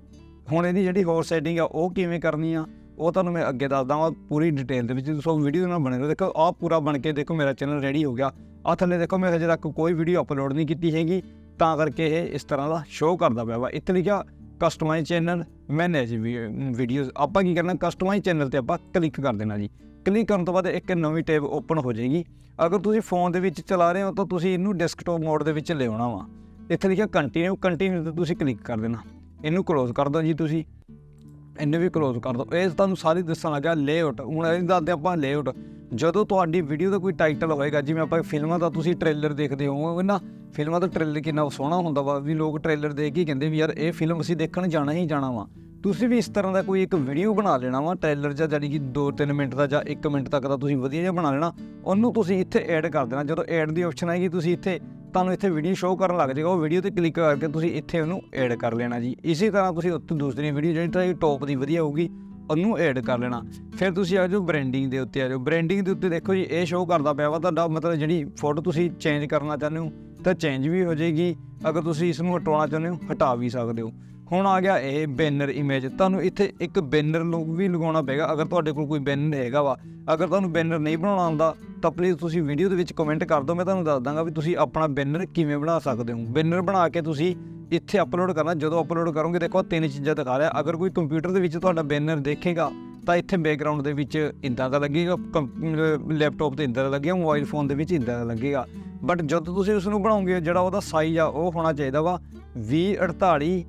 ਹੁਣ ਇਹਦੀ ਜਿਹੜੀ ਹੋਰ ਸੈਟਿੰਗ ਆ, ਉਹ ਕਿਵੇਂ ਕਰਨੀ ਆ, ਉਹ ਤੁਹਾਨੂੰ ਮੈਂ ਅੱਗੇ ਦੱਸਦਾ ਹਾਂ ਪੂਰੀ ਡਿਟੇਲ ਦੇ ਵਿੱਚ। ਤੁਸੀਂ ਵੀਡੀਓ ਨਾਲ ਬਣੇ ਰਹੋ, ਦੇਖੋ, ਆਹ ਪੂਰਾ ਬਣ ਕੇ ਦੇਖੋ, ਮੇਰਾ ਚੈਨਲ ਰੈਡੀ ਹੋ ਗਿਆ। ਆ ਥੱਲੇ ਦੇਖੋ, ਮੈਂ ਹਜੇ ਤੱਕ ਕੋਈ ਵੀਡੀਓ ਅਪਲੋਡ ਨਹੀਂ ਕੀਤੀ ਹੈਗੀ। ਤਾਂ ਕਰਕੇ ਇਹ ਇਸ ਤਰ੍ਹਾਂ ਦਾ ਸ਼ੋਅ ਕਰਦਾ ਪਿਆ ਵਾ। ਇੱਥੇ ਲਿਖਿਆ ਕਸਟਮਾਈਜ਼ ਚੈਨਲ ਮੈਨੇਜ ਵੀਡੀਓਜ਼ ਆਪਾਂ ਕੀ ਕਰਨਾ ਕਸਟਮਾਈਜ਼ ਚੈਨਲ ਤੇ ਆਪਾਂ ਕਲਿੱਕ ਕਰ ਦੇਣਾ ਜੀ। ਕਲਿੱਕ ਕਰਨ ਤੋਂ ਬਾਅਦ ਇੱਕ ਨਵੀਂ ਟੈਬ ਓਪਨ ਹੋ ਜਾਏਗੀ। ਅਗਰ ਤੁਸੀਂ ਫੋਨ ਦੇ ਵਿੱਚ ਚਲਾ ਰਹੇ ਹੋ, ਤਾਂ ਤੁਸੀਂ ਇਹਨੂੰ ਡੈਸਕਟਾਪ ਮੋਡ ਦੇ ਵਿੱਚ ਲਿਆਉਣਾ ਵਾ। ਇੱਥੇ ਲਿਖਿਆ ਕੰਟੀਨਿਊ ਕੰਟੀਨਿਊ ਤੇ ਤੁਸੀਂ ਕਲਿੱਕ ਕਰ ਦੇਣਾ। ਇਹਨੂੰ ਕਲੋਜ਼ ਕਰ ਦਿਓ ਜੀ ਤੁਸੀਂ। ਇਹਨੂੰ ਵੀ ਕਲੋਜ਼ ਕਰ ਦਿਓ ਇਹ ਤੁਹਾਨੂੰ ਸਾਰੀ ਦੱਸਣ ਲੱਗਾ ਲੇਆਊਟ ਹੁਣ ਇਹ ਦੱਸਦੇ ਆਪਾਂ ਲੇਆਊਟ ਜਦੋਂ ਤੁਹਾਡੀ ਵੀਡੀਓ ਦਾ ਕੋਈ ਟਾਈਟਲ ਹੋਏਗਾ, ਜਿਵੇਂ ਆਪਾਂ ਫਿਲਮਾਂ ਦਾ ਤੁਸੀਂ ਟ੍ਰੇਲਰ ਦੇਖਦੇ ਹੋਵੋਗੇ ਨਾ ਫਿਲਮਾਂ ਦਾ ਟ੍ਰੇਲਰ ਕਿੰਨਾ ਸੋਹਣਾ ਹੁੰਦਾ ਵਾ, ਵੀ ਲੋਕ ਟ੍ਰੇਲਰ ਦੇਖ ਕੇ ਕਹਿੰਦੇ ਵੀ ਯਾਰ ਇਹ ਫਿਲਮ ਅਸੀਂ ਦੇਖਣ ਜਾਣਾ ਹੀ ਜਾਣਾ ਵਾ। ਤੁਸੀਂ ਵੀ ਇਸ ਤਰ੍ਹਾਂ ਦਾ ਕੋਈ ਇੱਕ ਵੀਡੀਓ ਬਣਾ ਲੈਣਾ ਵਾ ਟ੍ਰੇਲਰ ਜਾਂ ਜਾਨੀ ਕਿ 2-3 ਮਿੰਟ ਦਾ ਜਾਂ 1 ਮਿੰਟ ਤੱਕ ਦਾ ਤੁਸੀਂ ਵਧੀਆ ਜਿਹਾ ਬਣਾ ਲੈਣਾ, ਉਹਨੂੰ ਤੁਸੀਂ ਇੱਥੇ ਐਡ ਕਰ ਦੇਣਾ। ਜਦੋਂ ਐਡ ਦੀ ਆਪਸ਼ਨ ਆਏਗੀ, ਤੁਸੀਂ ਇੱਥੇ ਤੁਹਾਨੂੰ ਇੱਥੇ ਵੀਡੀਓ ਸ਼ੋਅ ਕਰਨ ਲੱਗ ਜਾਏਗਾ, ਉਹ ਵੀਡੀਓ ਤੇ ਕਲਿੱਕ ਕਰਕੇ ਤੁਸੀਂ ਇੱਥੇ ਉਹਨੂੰ ਐਡ ਕਰ ਲੈਣਾ ਜੀ। ਇਸੇ ਤਰ੍ਹਾਂ ਤੁਸੀਂ ਉੱਥੇ ਦੂਸਰੀ ਵੀਡੀਓ ਜਿਹੜੀ ਤੁਹਾਡੀ ਟੌਪ ਦੀ ਵਧੀਆ ਹੋਊਗੀ, ਉਹਨੂੰ ਐਡ ਕਰ ਲੈਣਾ। ਫਿਰ ਤੁਸੀਂ ਆ ਜਾਓ ਬ੍ਰਾਂਡਿੰਗ ਦੇ ਉੱਤੇ ਆ ਜਾਓ। ਬ੍ਰਾਂਡਿੰਗ ਦੇ ਉੱਤੇ ਦੇਖੋ ਜੀ, ਇਹ ਸ਼ੋਅ ਕਰਦਾ ਪਿਆ ਵਾ, ਤੁਹਾਡਾ ਮਤਲਬ ਜਿਹੜੀ ਫੋਟੋ ਤੁਸੀਂ ਚੇਂਜ ਕਰਨਾ ਚਾਹੁੰਦੇ ਹੋ, ਤਾਂ ਚੇਂਜ ਵੀ ਹੋ ਜਾਏਗੀ। ਅਗਰ ਤੁਸੀਂ ਇਸ ਨੂੰ ਹਟਾਉਣਾ ਚਾਹੁੰਦੇ ਹੋ, ਹਟਾ ਵੀ ਸਕਦੇ ਹੋ। ਹੁਣ ਆ ਗਿਆ ਇਹ ਬੈਨਰ ਇਮੇਜ ਤੁਹਾਨੂੰ ਇੱਥੇ ਇੱਕ ਬੈਨਰ ਲੋਗ ਵੀ ਲਗਾਉਣਾ ਪਏਗਾ। ਅਗਰ ਤੁਹਾਡੇ ਕੋਲ ਕੋਈ ਬੈਨਰ ਹੈਗਾ ਵਾ, ਅਗਰ ਤੁਹਾਨੂੰ ਬੈਨਰ ਨਹੀਂ ਬਣਾਉਣਾ ਆਉਂਦਾ, ਤਾਂ ਪਲੀਜ਼ ਤੁਸੀਂ ਵੀਡੀਓ ਦੇ ਵਿੱਚ ਕਮੈਂਟ ਕਰ ਦਿਓ। ਮੈਂ ਤੁਹਾਨੂੰ ਦੱਸ ਦਾਂਗਾ ਵੀ ਤੁਸੀਂ ਆਪਣਾ ਬੈਨਰ ਕਿਵੇਂ ਬਣਾ ਸਕਦੇ ਹੋ। ਬੈਨਰ ਬਣਾ ਕੇ ਤੁਸੀਂ ਇੱਥੇ ਅਪਲੋਡ ਕਰਨਾ। ਜਦੋਂ ਅਪਲੋਡ ਕਰੋਗੇ, ਦੇਖੋ ਤਿੰਨ ਚੀਜ਼ਾਂ ਦਿਖਾ ਰਿਹਾ। ਅਗਰ ਕੋਈ ਕੰਪਿਊਟਰ ਦੇ ਵਿੱਚ ਤੁਹਾਡਾ ਬੈਨਰ ਦੇਖੇਗਾ, ਤਾਂ ਇੱਥੇ ਬੈਕਗ੍ਰਾਉਂਡ ਦੇ ਵਿੱਚ ਇੰਦਾਂ ਦਾ ਲੱਗੇਗਾ। ਲੈਪਟਾਪ ਤੇ ਇੰਦਾਂ ਦਾ ਲੱਗੇਗਾ। ਮੋਬਾਈਲ ਫੋਨ ਦੇ ਵਿੱਚ ਇੰਦਾਂ ਦਾ ਲੱਗੇਗਾ। ਬਟ ਜਦੋਂ ਤੁਸੀਂ ਉਸ ਨੂੰ ਬਣਾਉਂਗੇ, ਜਿਹੜਾ ਉਹਦਾ ਸਾਈਜ਼ ਆ, ਉਹ ਹੋਣਾ ਚਾਹੀਦਾ ਵਾ 20 48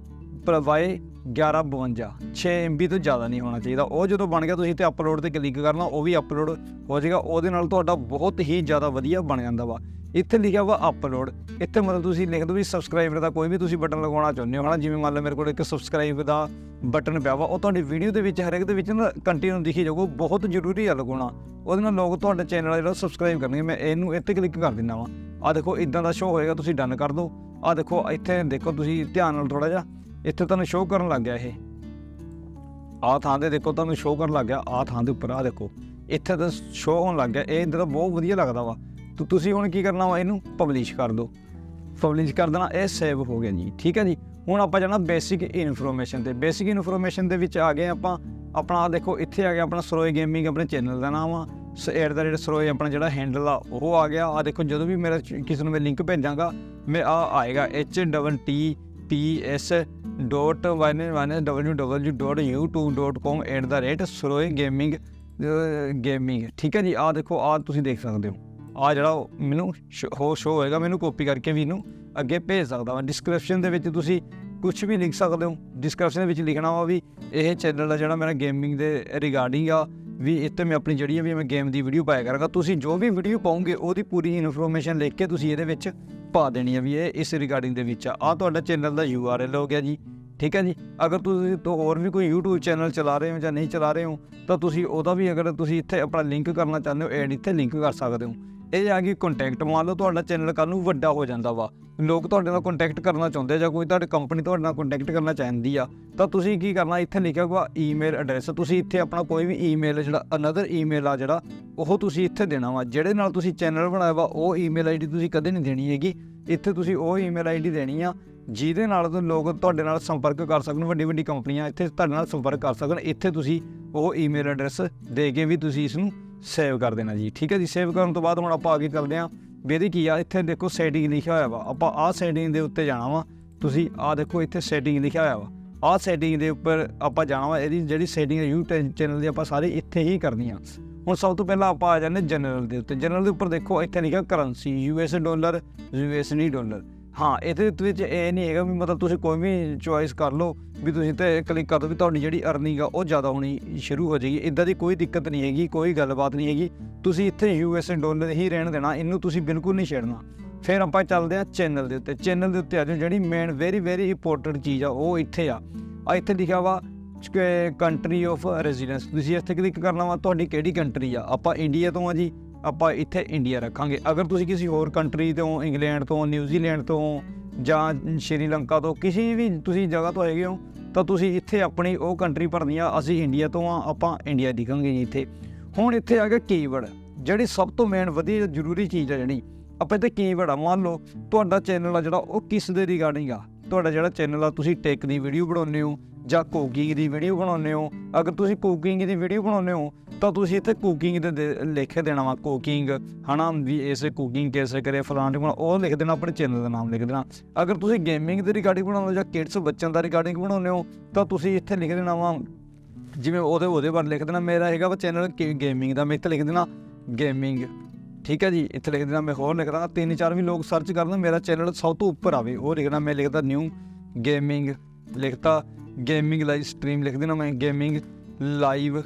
ਪਲਵਾਏ 1152 6 MB ਤੋਂ ਜ਼ਿਆਦਾ ਨਹੀਂ ਹੋਣਾ ਚਾਹੀਦਾ। ਉਹ ਜਦੋਂ ਬਣ ਗਿਆ, ਤੁਸੀਂ ਤੇ ਅਪਲੋਡ ਤੇ ਕਲਿੱਕ ਕਰਨਾ, ਉਹ ਵੀ ਅਪਲੋਡ ਹੋ ਜਾਏਗਾ। ਉਹਦੇ ਨਾਲ ਤੁਹਾਡਾ ਬਹੁਤ ਹੀ ਜ਼ਿਆਦਾ ਵਧੀਆ ਬਣ ਜਾਂਦਾ ਵਾ। ਇੱਥੇ ਲਿਖਿਆ ਵਾ ਅਪਲੋਡ ਇੱਥੇ ਮਤਲਬ ਤੁਸੀਂ ਲਿਖ ਦਿਓ ਵੀ ਸਬਸਕ੍ਰਾਈਬਰ ਦਾ ਕੋਈ ਵੀ ਤੁਸੀਂ ਬਟਨ ਲਗਾਉਣਾ ਚਾਹੁੰਦੇ ਹੋ, ਹਨਾ? ਜਿਵੇਂ ਮੰਨ ਲਓ ਮੇਰੇ ਕੋਲ ਇੱਕ ਸਬਸਕ੍ਰਾਈਬ ਦਾ ਬਟਨ ਪਿਆ ਵਾ, ਉਹ ਤੁਹਾਡੀ ਵੀਡੀਓ ਦੇ ਵਿੱਚ, ਹਰੇਕ ਦੇ ਵਿੱਚ ਨਾ ਕੰਟੀਨਿਊ ਦਿਖੀ ਜਾਊਗਾ। ਬਹੁਤ ਜ਼ਰੂਰੀ ਆ ਲਗਾਉਣਾ। ਉਹਦੇ ਨਾਲ ਲੋਕ ਤੁਹਾਡੇ ਚੈਨਲ ਆ ਜਿਹੜਾ ਸਬਸਕ੍ਰਾਈਬ ਕਰਨਗੇ। ਮੈਂ ਇਹਨੂੰ ਇੱਥੇ ਕਲਿੱਕ ਕਰ ਦਿੰਦਾ ਵਾ। ਆ ਦੇਖੋ, ਇਦਾਂ ਦਾ ਸ਼ੋ ਹੋਏਗਾ, ਤੁਸੀਂ ਡਨ ਕਰ ਦਿਓ। ਆ ਦੇਖੋ, ਇੱਥੇ ਦੇਖੋ, ਤੁਸੀਂ ਧਿਆਨ ਨਾਲ ਥੋੜਾ ਜਿਹਾ ਇੱਥੇ ਤੁਹਾਨੂੰ ਸ਼ੋਅ ਕਰਨ ਲੱਗ ਗਿਆ ਇਹ। ਆਹ ਥਾਂ ਤੇ ਦੇਖੋ, ਤੁਹਾਨੂੰ ਸ਼ੋਅ ਕਰਨ ਲੱਗ ਗਿਆ। ਆਹ ਥਾਂ ਦੇ ਉੱਪਰ ਆਹ ਦੇਖੋ। ਇੱਥੇ ਤਾਂ ਸ਼ੋਅ ਹੋਣ ਲੱਗ ਗਿਆ। ਇਹ ਇੰਦਰ ਬਹੁਤ ਵਧੀਆ ਲੱਗਦਾ ਵਾ। ਤੋ, ਤੁਸੀਂ ਹੁਣ ਕੀ ਕਰਨਾ ਵਾ? ਇਹਨੂੰ ਪਬਲਿਸ਼ ਕਰ ਦਿਓ। ਪਬਲਿਸ਼ ਕਰ ਦੇਣਾ, ਇਹ ਸੇਵ ਹੋ ਗਿਆ ਜੀ। ਠੀਕ ਹੈ ਜੀ? ਹੁਣ ਆਪਾਂ ਜਾਣਾ ਬੇਸਿਕ ਇਨਫੋਰਮੇਸ਼ਨ ਤੇ। ਬੇਸਿਕ ਇਨਫੋਰਮੇਸ਼ਨ ਦੇ ਵਿੱਚ ਆ ਗਏ ਆਪਾਂ। ਆਪਣਾ ਆਹ ਦੇਖੋ, ਇੱਥੇ ਆ ਗਿਆ ਆਪਣਾ ਸਰੋਏ ਗੇਮਿੰਗ ਆਪਣੇ ਚੈਨਲ ਦਾ ਨਾਮ ਆ। ਐਟ ਦਾ ਰੇਟ ਸਰੋਏ ਆਪਣਾ ਜਿਹੜਾ ਹੈਂਡਲ ਆ, ਉਹ ਆ ਗਿਆ। ਆ ਦੇਖੋ, ਜਦੋਂ ਵੀ ਮੇਰਾ ਕਿਸੇ ਨੂੰ ਮੈਂ ਲਿੰਕ ਭੇਜਾਂਗਾ, ਮੈਂ ਆ ਆਏਗਾ, h t p s dot one one www.youtube.com at the rate Saroay gaming gaming ਠੀਕ ਹੈ ਜੀ ਆ ਦੇਖੋ ਆ ਤੁਸੀਂ ਦੇਖ ਸਕਦੇ ਹੋ ਆ ਜਿਹੜਾ ਉਹ ਮੈਨੂੰ ਸ਼- ਹੋ ਸ਼ੋ ਹੋਏਗਾ ਮੈਨੂੰ ਕਾਪੀ ਕਰਕੇ ਵੀ ਇਹਨੂੰ ਅੱਗੇ ਭੇਜ ਸਕਦਾ ਹਾਂ ਡਿਸਕ੍ਰਿਪਸ਼ਨ ਦੇ ਵਿੱਚ ਤੁਸੀਂ ਕੁਝ ਵੀ ਲਿਖ ਸਕਦੇ ਹੋ ਡਿਸਕ੍ਰਿਪਸ਼ਨ ਦੇ ਵਿੱਚ ਲਿਖਣਾ ਵਾ ਵੀ ਇਹ ਚੈਨਲ ਆ ਜਿਹੜਾ ਮੇਰਾ ਗੇਮਿੰਗ ਦੇ ਰਿਗਾਰਡਿੰਗ ਆ ਵੀ ਇੱਥੇ ਮੈਂ ਆਪਣੀ ਜਿਹੜੀ ਵੀ ਮੈਂ ਗੇਮ ਦੀ ਵੀਡੀਓ ਪਾਇਆ ਕਰਾਂਗਾ ਤੁਸੀਂ ਜੋ ਵੀ ਵੀਡੀਓ ਪਾਉਂਗੇ ਉਹਦੀ ਪੂਰੀ ਇਨਫੋਰਮੇਸ਼ਨ ਲਿਖ ਕੇ ਤੁਸੀਂ ਇਹਦੇ ਵਿੱਚ ਪਾ ਦੇਣੀ ਆ ਵੀ ਇਹ ਇਸ ਰਿਗਾਰਡਿੰਗ ਦੇ ਵਿੱਚ ਆ। ਆਹ ਤੁਹਾਡਾ ਚੈਨਲ ਦਾ ਯੂ ਆਰ URL ਹੋ ਗਿਆ ਜੀ। ਠੀਕ ਹੈ ਜੀ? ਅਗਰ ਤੁਸੀਂ ਤੋਂ ਹੋਰ ਵੀ ਕੋਈ YouTube ਚੈਨਲ ਚਲਾ ਰਹੇ ਹੋ ਜਾਂ ਨਹੀਂ ਚਲਾ ਰਹੇ ਹੋ, ਤਾਂ ਤੁਸੀਂ ਉਹਦਾ ਵੀ ਅਗਰ ਤੁਸੀਂ ਇੱਥੇ ਆਪਣਾ ਲਿੰਕ ਕਰਨਾ ਚਾਹੁੰਦੇ ਹੋ ਐਡ ਇੱਥੇ ਲਿੰਕ ਕਰ ਸਕਦੇ ਹੋ। ਇਹ ਆ ਕਿ ਕੰਟੈਕਟ ਮੰਨ ਲਓ ਤੁਹਾਡਾ ਚੈਨਲ ਕੱਲ ਨੂੰ ਵੱਡਾ ਹੋ ਜਾਂਦਾ ਵਾ। ਲੋਕ ਤੁਹਾਡੇ ਨਾਲ ਕੰਟੈਕਟ ਕਰਨਾ ਚਾਹੁੰਦੇ ਆ ਜਾਂ ਕੋਈ ਤੁਹਾਡੀ ਕੰਪਨੀ ਤੁਹਾਡੇ ਨਾਲ ਕੰਟੈਕਟ ਕਰਨਾ ਚਾਹੁੰਦੀ ਆ, ਤਾਂ ਤੁਸੀਂ ਕੀ ਕਰਨਾ? ਇੱਥੇ ਲਿਖਿਆ ਹੋਊਗਾ ਈਮੇਲ ਐਡਰੈਸ ਤੁਸੀਂ ਇੱਥੇ ਆਪਣਾ ਕੋਈ ਵੀ ਈਮੇਲ ਜਿਹੜਾ ਅਨਦਰ ਈਮੇਲ ਆ ਜਿਹੜਾ, ਉਹ ਤੁਸੀਂ ਇੱਥੇ ਦੇਣਾ ਵਾ। ਜਿਹੜੇ ਨਾਲ ਤੁਸੀਂ ਚੈਨਲ ਬਣਾਇਆ ਵਾ, ਉਹ ਈਮੇਲ ਆਈਡੀ ਤੁਸੀਂ ਕਦੇ ਨਹੀਂ ਦੇਣੀ ਹੈਗੀ। ਇੱਥੇ ਤੁਸੀਂ ਉਹ ਈਮੇਲ ਆਈਡੀ ਦੇਣੀ ਆ, ਜਿਹਦੇ ਨਾਲ ਲੋਕ ਤੁਹਾਡੇ ਨਾਲ ਸੰਪਰਕ ਕਰ ਸਕਣ, ਵੱਡੀ ਵੱਡੀ ਕੰਪਨੀਆਂ ਇੱਥੇ ਤੁਹਾਡੇ ਨਾਲ ਸੰਪਰਕ ਕਰ ਸਕਣ। ਇੱਥੇ ਤੁਸੀਂ ਉਹ ਈਮੇਲ ਐਡਰੈਸ ਦੇ ਕੇ ਵੀ ਤੁਸੀਂ ਇਸ ਨੂੰ ਸੇਵ ਕਰ ਦੇਣਾ ਜੀ। ਠੀਕ ਹੈ ਜੀ, ਸੇਵ ਕਰਨ ਤੋਂ ਬਾਅਦ ਹੁਣ ਆਪਾਂ ਅੱਗੇ ਚੱਲਦੇ ਹਾਂ। ਵੀ ਇਹਦੀ ਕੀ ਆ, ਇੱਥੇ ਦੇਖੋ ਸੈਟਿੰਗ ਲਿਖਿਆ ਹੋਇਆ ਵਾ। ਆਪਾਂ ਆਹ ਸੈਟਿੰਗ ਦੇ ਉੱਤੇ ਜਾਣਾ ਵਾ। ਤੁਸੀਂ ਆਹ ਦੇਖੋ, ਇੱਥੇ ਸੈਟਿੰਗ ਲਿਖਿਆ ਹੋਇਆ ਵਾ। ਆਹ ਸੈਟਿੰਗ ਦੇ ਉੱਪਰ ਆਪਾਂ ਜਾਣਾ ਵਾ। ਇਹਦੀ ਜਿਹੜੀ ਸੈਟਿੰਗ ਹੈ, YouTube ਚੈਨਲ ਦੀ ਆਪਾਂ ਸਾਰੇ ਇੱਥੇ ਹੀ ਕਰਨੀ ਆ। ਹੁਣ ਸਭ ਤੋਂ ਪਹਿਲਾਂ ਆਪਾਂ ਆ ਜਾਂਦੇ ਜਨਰਲ ਦੇ ਉੱਤੇ। ਜਨਰਲ ਦੇ ਉੱਪਰ ਦੇਖੋ, ਇੱਥੇ ਲਿਖਿਆ currency US dollar USD dollar ਹਾਂ, ਇਹਦੇ ਵਿੱਚ ਇਹ ਨਹੀਂ ਹੈਗਾ ਵੀ ਮਤਲਬ ਤੁਸੀਂ ਕੋਈ ਵੀ ਚੁਆਇਸ ਕਰ ਲਓ ਵੀ ਤੁਸੀਂ ਤੇ ਕਲਿੱਕ ਕਰ ਦਿਓ ਵੀ ਤੁਹਾਡੀ ਜਿਹੜੀ ਅਰਨਿੰਗ ਆ ਉਹ ਜ਼ਿਆਦਾ ਹੋਣੀ ਸ਼ੁਰੂ ਹੋ ਜਾਏਗੀ। ਇਦਾਂ ਦੀ ਕੋਈ ਦਿੱਕਤ ਨਹੀਂ ਹੈਗੀ, ਕੋਈ ਗੱਲਬਾਤ ਨਹੀਂ ਹੈਗੀ। ਤੁਸੀਂ ਇੱਥੇ ਯੂਐਸ ਡਾਲਰ ਹੀ ਰਹਿਣ ਦੇਣਾ, ਇਹਨੂੰ ਤੁਸੀਂ ਬਿਲਕੁਲ ਨਹੀਂ ਛੇੜਨਾ। ਫਿਰ ਆਪਾਂ ਚੱਲਦੇ ਆ ਚੈਨਲ ਦੇ ਉੱਤੇ। ਚੈਨਲ ਦੇ ਉੱਤੇ ਆ ਜਾਓ, ਜਿਹੜੀ ਮੇਨ ਵੈਰੀ ਵੈਰੀ ਇੰਪੋਰਟੈਂਟ ਚੀਜ਼ ਆ, ਉਹ ਇੱਥੇ ਆ। ਆ ਇੱਥੇ ਲਿਖਿਆ ਵਾ ਕੰਟਰੀ ਆਫ ਰੈਜ਼ੀਡੈਂਸ ਤੁਸੀਂ ਇੱਥੇ ਕਲਿੱਕ ਕਰਨਾ ਵਾ, ਤੁਹਾਡੀ ਕਿਹੜੀ ਕੰਟਰੀ ਆ? ਆਪਾਂ ਇੰਡੀਆ ਤੋਂ ਆ ਜੀ। ਆਪਾਂ ਇੱਥੇ ਇੰਡੀਆ ਰੱਖਾਂਗੇ। ਅਗਰ ਤੁਸੀਂ ਕਿਸੇ ਹੋਰ ਕੰਟਰੀ ਤੋਂ ਇੰਗਲੈਂਡ ਤੋਂ ਨਿਊਜ਼ੀਲੈਂਡ ਤੋਂ ਜਾਂ ਸ਼੍ਰੀਲੰਕਾ ਤੋਂ ਕਿਸੇ ਵੀ ਤੁਸੀਂ ਜਗ੍ਹਾ ਤੋਂ ਹੈਗੇ ਹੋ, ਤਾਂ ਤੁਸੀਂ ਇੱਥੇ ਆਪਣੀ ਉਹ ਕੰਟਰੀ ਭਰਨੀ ਆ। ਅਸੀਂ ਇੰਡੀਆ ਤੋਂ ਆ, ਆਪਾਂ ਇੰਡੀਆ ਦਿਖਾਂਗੇ ਜੀ ਇੱਥੇ। ਹੁਣ ਇੱਥੇ ਆ ਗਿਆ ਕੀਵਰਡ ਜਿਹੜੀ ਸਭ ਤੋਂ ਮੇਨ ਵਧੀਆ ਜ਼ਰੂਰੀ ਚੀਜ਼ ਆ ਜਿਹੜੀ। ਆਪਾਂ ਇੱਥੇ ਕੀਵਰਡ ਆ, ਮੰਨ ਲਓ, ਤੁਹਾਡਾ ਚੈਨਲ ਆ ਜਿਹੜਾ, ਉਹ ਕਿਸ ਦੇ ਰਿਗਾਰਡਿੰਗ ਆ? ਤੁਹਾਡਾ ਜਿਹੜਾ ਚੈਨਲ ਆ, ਤੁਸੀਂ ਟੈਕ ਦੀ ਵੀਡੀਓ ਬਣਾਉਂਦੇ ਹੋ ਜਾਂ ਕੁਕਿੰਗ ਦੀ ਵੀਡੀਓ ਬਣਾਉਂਦੇ ਹੋ? ਅਗਰ ਤੁਸੀਂ ਕੁਕਿੰਗ ਦੀ ਵੀਡੀਓ ਬਣਾਉਂਦੇ ਹੋ, ਤਾਂ ਤੁਸੀਂ ਇੱਥੇ ਕੁਕਿੰਗ ਦੇ ਦੇ ਲਿਖ ਦੇਣਾ ਵਾ ਕੁਕਿੰਗ ਹਨਾ? ਵੀ ਇਸੇ ਕੁਕਿੰਗ ਕੈਸੇ ਕਰੇ ਫਲਾਂਟ ਬਣਾ ਉਹ ਲਿਖ ਦੇਣਾ, ਆਪਣੇ ਚੈਨਲ ਦਾ ਨਾਮ ਲਿਖ ਦੇਣਾ। ਅਗਰ ਤੁਸੀਂ ਗੇਮਿੰਗ ਦੇ ਰਿਗਾਰਡਿੰਗ ਬਣਾਉਂਦੇ ਹੋ ਜਾਂ ਕਿਡਸ ਬੱਚਿਆਂ ਦਾ ਰਿਗਾਰਡਿੰਗ ਬਣਾਉਂਦੇ ਹੋ, ਤਾਂ ਤੁਸੀਂ ਇੱਥੇ ਲਿਖ ਦੇਣਾ ਵਾ, ਜਿਵੇਂ ਉਹਦੇ ਉਹਦੇ ਬਾਰੇ ਲਿਖ ਦੇਣਾ। ਮੇਰਾ ਹੈਗਾ ਵਾ ਚੈਨਲ ਗੇਮਿੰਗ ਦਾ, ਮੈਂ ਇੱਥੇ ਲਿਖ ਦੇਣਾ ਗੇਮਿੰਗ ਠੀਕ ਹੈ ਜੀ? ਇੱਥੇ ਲਿਖ ਦੇਣਾ, ਮੈਂ ਹੋਰ ਲਿਖਦਾ, ਤਿੰਨ ਚਾਰ ਵੀ ਲੋਕ ਸਰਚ ਕਰਨ, ਮੇਰਾ ਚੈਨਲ ਸਭ ਤੋਂ ਉੱਪਰ ਆਵੇ, ਉਹ ਲਿਖਣਾ, ਮੈਂ ਲਿਖਦਾ ਨਿਊ ਗੇਮਿੰਗ ਲਿਖਤਾ ਗੇਮਿੰਗ ਲਾਈਵ ਸਟ੍ਰੀਮ ਲਿਖ ਦੇਣਾ ਮੈਂ ਗੇਮਿੰਗ ਲਾਈਵ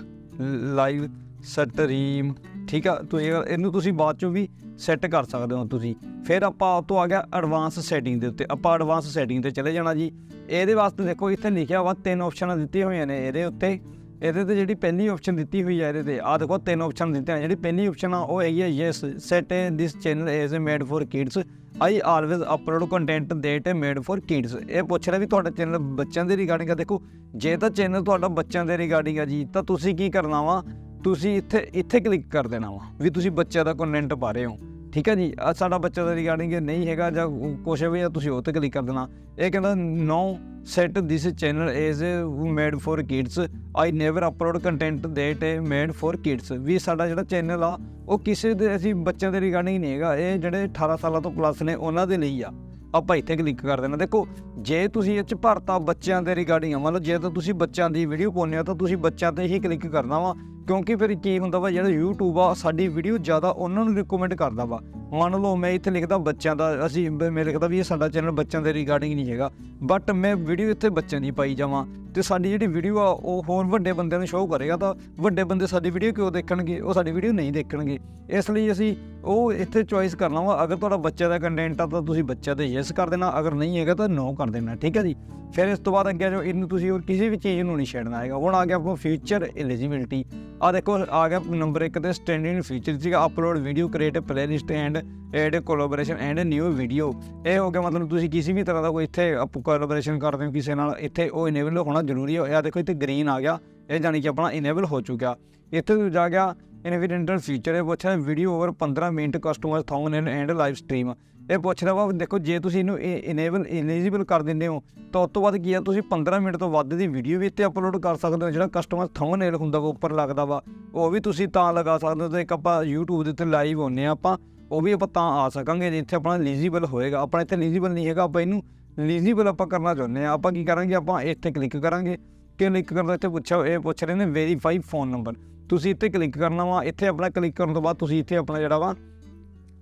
ਲਾਈਵ ਸਟ੍ਰੀਮ ਠੀਕ ਆ? ਤੁਸੀਂ ਇਹ- ਇਹਨੂੰ ਤੁਸੀਂ ਬਾਅਦ ਚੋਂ ਵੀ ਸੈੱਟ ਕਰ ਸਕਦੇ ਹੋ ਤੁਸੀਂ। ਫਿਰ ਆਪਾਂ ਉਹ ਤੋਂ ਆ ਗਿਆ ਐਡਵਾਂਸ ਸੈਟਿੰਗ ਦੇ ਉੱਤੇ। ਆਪਾਂ ਐਡਵਾਂਸ ਸੈਟਿੰਗ ਤੇ ਚਲੇ ਜਾਣਾ ਜੀ। ਇਹਦੇ ਵਾਸਤੇ ਦੇਖੋ, ਇੱਥੇ ਲਿਖਿਆ ਵਾ ਤਿੰਨ ਆਪਸ਼ਨਾਂ ਦਿੱਤੀਆਂ ਹੋਈਆਂ ਨੇ। ਇਹਦੇ ਉੱਤੇ ਇਹਦੇ ਤੇ ਜਿਹੜੀ ਪਹਿਲੀ ਆਪਸ਼ਨ ਦਿੱਤੀ ਹੋਈ ਹੈ ਇਹਦੇ ਤੇ। ਆ ਦੇਖੋ, ਤਿੰਨ ਆਪਸ਼ਨ ਦਿੱਤੇ ਆ ਜਿਹੜੀ ਪਹਿਲੀ ਆਪਸ਼ਨ ਆ, ਉਹ ਹੈਗੀ ਹੈ yes set this channel is made for kids I always upload content that made for kids ਇਹ ਪੁੱਛ ਰਿਹਾ ਵੀ ਤੁਹਾਡਾ ਚੈਨਲ ਬੱਚਿਆਂ ਦੇ ਰਿਗਾਰਡਿੰਗ ਆ। ਦੇਖੋ, ਜੇ ਤਾਂ ਚੈਨਲ ਤੁਹਾਡਾ ਬੱਚਿਆਂ ਦੇ ਰਿਗਾਰਡਿੰਗ ਆ ਜੀ, ਤਾਂ ਤੁਸੀਂ ਕੀ ਕਰਨਾ ਵਾ? ਤੁਸੀਂ ਇੱਥੇ ਇੱਥੇ ਕਲਿੱਕ ਕਰ ਦੇਣਾ ਵਾ ਵੀ ਤੁਸੀਂ ਬੱਚਿਆਂ ਦਾ ਕੰਟੈਂਟ ਪਾ ਰਹੇ ਹੋ। ਠੀਕ ਹੈ ਜੀ ਆ ਸਾਡਾ ਬੱਚਾ ਦਾ ਰਿਗਾਰਡਿੰਗ ਨਹੀਂ ਹੈਗਾ ਜਾਂ ਕੁਛ ਵੀ ਆ, ਤੁਸੀਂ ਉਹ ਤੇ ਕਲਿੱਕ ਕਰ ਦੇਣਾ। ਇਹ ਕਹਿੰਦਾ no set this channel is made for kids I never upload content that made for kids ਵੀ ਸਾਡਾ ਜਿਹੜਾ ਚੈਨਲ ਆ, ਉਹ ਕਿਸੇ ਦੇ, ਅਸੀਂ ਬੱਚਿਆਂ ਦੇ ਰਿਗਾਰਡਿੰਗ ਨਹੀਂ ਹੈਗਾ। ਇਹ ਜਿਹੜੇ 18 ਸਾਲਾਂ ਤੋਂ ਪਲੱਸ ਨੇ, ਉਹਨਾਂ ਦੇ ਲਈ ਆ। ਆਪਾਂ ਇੱਥੇ ਕਲਿੱਕ ਕਰ ਦੇਣਾ। ਦੇਖੋ, ਜੇ ਤੁਸੀਂ ਇਹ ਚ ਭਰਤਾ ਬੱਚਿਆਂ ਦੇ ਰਿਗਾਰਡਿੰਗ ਆ, ਮਤਲਬ ਜੇ ਤਾਂ ਤੁਸੀਂ ਬੱਚਿਆਂ ਦੀ ਵੀਡੀਓ ਪਾਉਂਦੇ ਹੋ, ਤਾਂ ਤੁਸੀਂ ਬੱਚਿਆਂ ਤੇ ਹੀ ਕਲਿੱਕ ਕਰਨਾ ਵਾ। ਕਿਉਂਕਿ ਫਿਰ ਕੀ ਹੁੰਦਾ ਵਾ, ਜਿਹੜਾ YouTube ਆ, ਸਾਡੀ ਵੀਡੀਓ ਜ਼ਿਆਦਾ ਉਹਨਾਂ ਨੂੰ ਰਿਕਮੈਂਡ ਕਰਦਾ ਵਾ। ਮੰਨ ਲਓ ਮੈਂ ਇੱਥੇ ਲਿਖਦਾ ਬੱਚਿਆਂ ਦਾ, ਅਸੀਂ ਮੈਂ ਲਿਖਦਾ ਵੀ ਇਹ ਸਾਡਾ ਚੈਨਲ ਬੱਚਿਆਂ ਦੇ ਰਿਗਾਰਡਿੰਗ ਨਹੀਂ ਹੈਗਾ। ਬਟ ਮੈਂ ਵੀਡੀਓ ਇੱਥੇ ਬੱਚਿਆਂ ਦੀ ਪਾਈ ਜਾਵਾਂ ਤੇ ਸਾਡੀ ਜਿਹੜੀ ਵੀਡੀਓ ਆ, ਉਹ ਹੋਰ ਵੱਡੇ ਬੰਦਿਆਂ ਨੂੰ ਸ਼ੋਅ ਕਰੇਗਾ ਤਾਂ ਵੱਡੇ ਬੰਦੇ ਸਾਡੀ ਵੀਡੀਓ ਕਿਉਂ ਦੇਖਣਗੇ? ਉਹ ਸਾਡੀ ਵੀਡੀਓ ਨਹੀਂ ਦੇਖਣਗੇ। ਇਸ ਲਈ ਅਸੀਂ ਉਹ ਇੱਥੇ ਚੋਇਸ ਕਰਨਾ ਵਾ, ਅਗਰ ਤੁਹਾਡਾ ਬੱਚੇ ਦਾ ਕੰਟੈਂਟ ਆ ਤਾਂ ਤੁਸੀਂ ਬੱਚੇ ਤੇ ਯੈਸ ਕਰ ਦੇਣਾ, ਅਗਰ ਨਹੀਂ ਹੈਗਾ ਤਾਂ ਨੋ ਕਰ ਦੇਣਾ, ਠੀਕ ਹੈ ਜੀ? ਫਿਰ ਇਸ ਤੋਂ ਬਾਅਦ ਅੱਗੇ ਜੋ ਇਹਨੂੰ ਤੁਸੀਂ ਹੋਰ ਕਿਸੇ ਵੀ ਚੀਜ਼ ਨੂੰ ਨਹੀਂ ਛੇੜਨਾ ਹੈਗਾ। ਹੁਣ ਆ ਗਿਆ ਆਪਣਾ ਫਿਊਚਰ ਐਲੀਜੀਬਿਲਟੀ ਆ ਦੇਖੋ, ਆ ਗਿਆ ਨੰਬਰ 1 ਤੇ ਸਟੈਂਡਿੰਗ ਫੀਚਰ ਸੀਗਾ upload video create playlist and add collaboration and new video ਇਹ ਹੋ ਗਿਆ ਮਤਲਬ ਤੁਸੀਂ ਕਿਸੇ ਵੀ ਤਰ੍ਹਾਂ ਦਾ ਕੋਈ ਇੱਥੇ ਕੋਲੈਬੋਰੇਸ਼ਨ ਕਰਦੇ ਹੋ ਕਿਸੇ ਨਾਲ, ਇੱਥੇ ਉਹ ਇਨੇਬਲ ਹੋਣਾ ਜ਼ਰੂਰੀ ਹੈ। ਆ ਦੇਖੋ, ਇੱਥੇ ਗ੍ਰੀਨ ਆ ਗਿਆ। ਇਹ ਜਾਨੀ ਕਿ ਆਪਣਾ ਇਨੇਬਲ ਹੋ ਚੁੱਕਿਆ। ਇੱਥੇ ਜਾ ਗਿਆ ਇਨਵੀਡੈਂਟਲ ਫੀਚਰ ਇਹ ਪੁੱਛਿਆ video over 15 minute customer thousand and live stream ਇਹ ਪੁੱਛਦਾ ਵਾ, ਦੇਖੋ ਜੇ ਤੁਸੀਂ ਇਹਨੂੰ ਇਨੇਬਲ ਇਲੀਜੀਬਲ ਕਰ ਦਿੰਦੇ ਹੋ, ਤਾਂ ਉਸ ਤੋਂ ਬਾਅਦ ਕੀ ਆ, ਤੁਸੀਂ 15 ਮਿੰਟ ਤੋਂ ਵੱਧ ਦੀ ਵੀਡੀਓ ਵੀ ਇੱਥੇ ਅਪਲੋਡ ਕਰ ਸਕਦੇ ਹੋ, ਜਿਹੜਾ ਕਸਟਮਰ ਥੰਬਨੇਲ ਹੁੰਦਾ ਵਾ, ਉੱਪਰ ਲੱਗਦਾ ਵਾ, ਉਹ ਵੀ ਤੁਸੀਂ ਤਾਂ ਲਗਾ ਸਕਦੇ ਹੋ ਤੇ ਇੱਕ ਆਪਾਂ YouTube ਦੇ ਉੱਤੇ ਲਾਈਵ ਹੁੰਨੇ ਆ ਆਪਾਂ, ਉਹ ਵੀ ਆਪਾਂ ਤਾਂ ਆ ਸਕਾਂਗੇ ਜਿੱਥੇ ਆਪਣਾ ਐਲੀਜੀਬਲ ਹੋਏਗਾ, ਆਪਣਾ ਇੱਥੇ ਐਲੀਜੀਬਲ ਨਹੀਂ ਹੈਗਾ, ਆਪਾਂ ਇਹਨੂੰ ਐਲੀਜੀਬਲ ਆਪਾਂ ਕਰਨਾ ਚਾਹੁੰਦੇ ਆ, ਆਪਾਂ ਕੀ ਕਰਾਂਗੇ, ਆਪਾਂ ਇੱਥੇ ਕਲਿੱਕ ਕਰਾਂਗੇ ਕਲਿੱਕ ਕਰਨ ਤੋਂ ਇੱਥੇ ਪੁੱਛਿਆ, ਇਹ ਪੁੱਛ ਰਹੇ ਨੇ ਵੈਰੀਫਾਈ ਫੋਨ ਨੰਬਰ ਤੁਸੀਂ ਇੱਥੇ ਕਲਿੱਕ ਕਰਨਾ ਵਾ, ਇੱਥੇ ਆਪਣਾ ਕਲਿੱਕ ਕਰਨ ਤੋਂ ਬਾਅਦ ਤੁਸੀਂ ਇੱਥੇ ਆਪਣਾ ਜਿਹੜਾ ਵਾ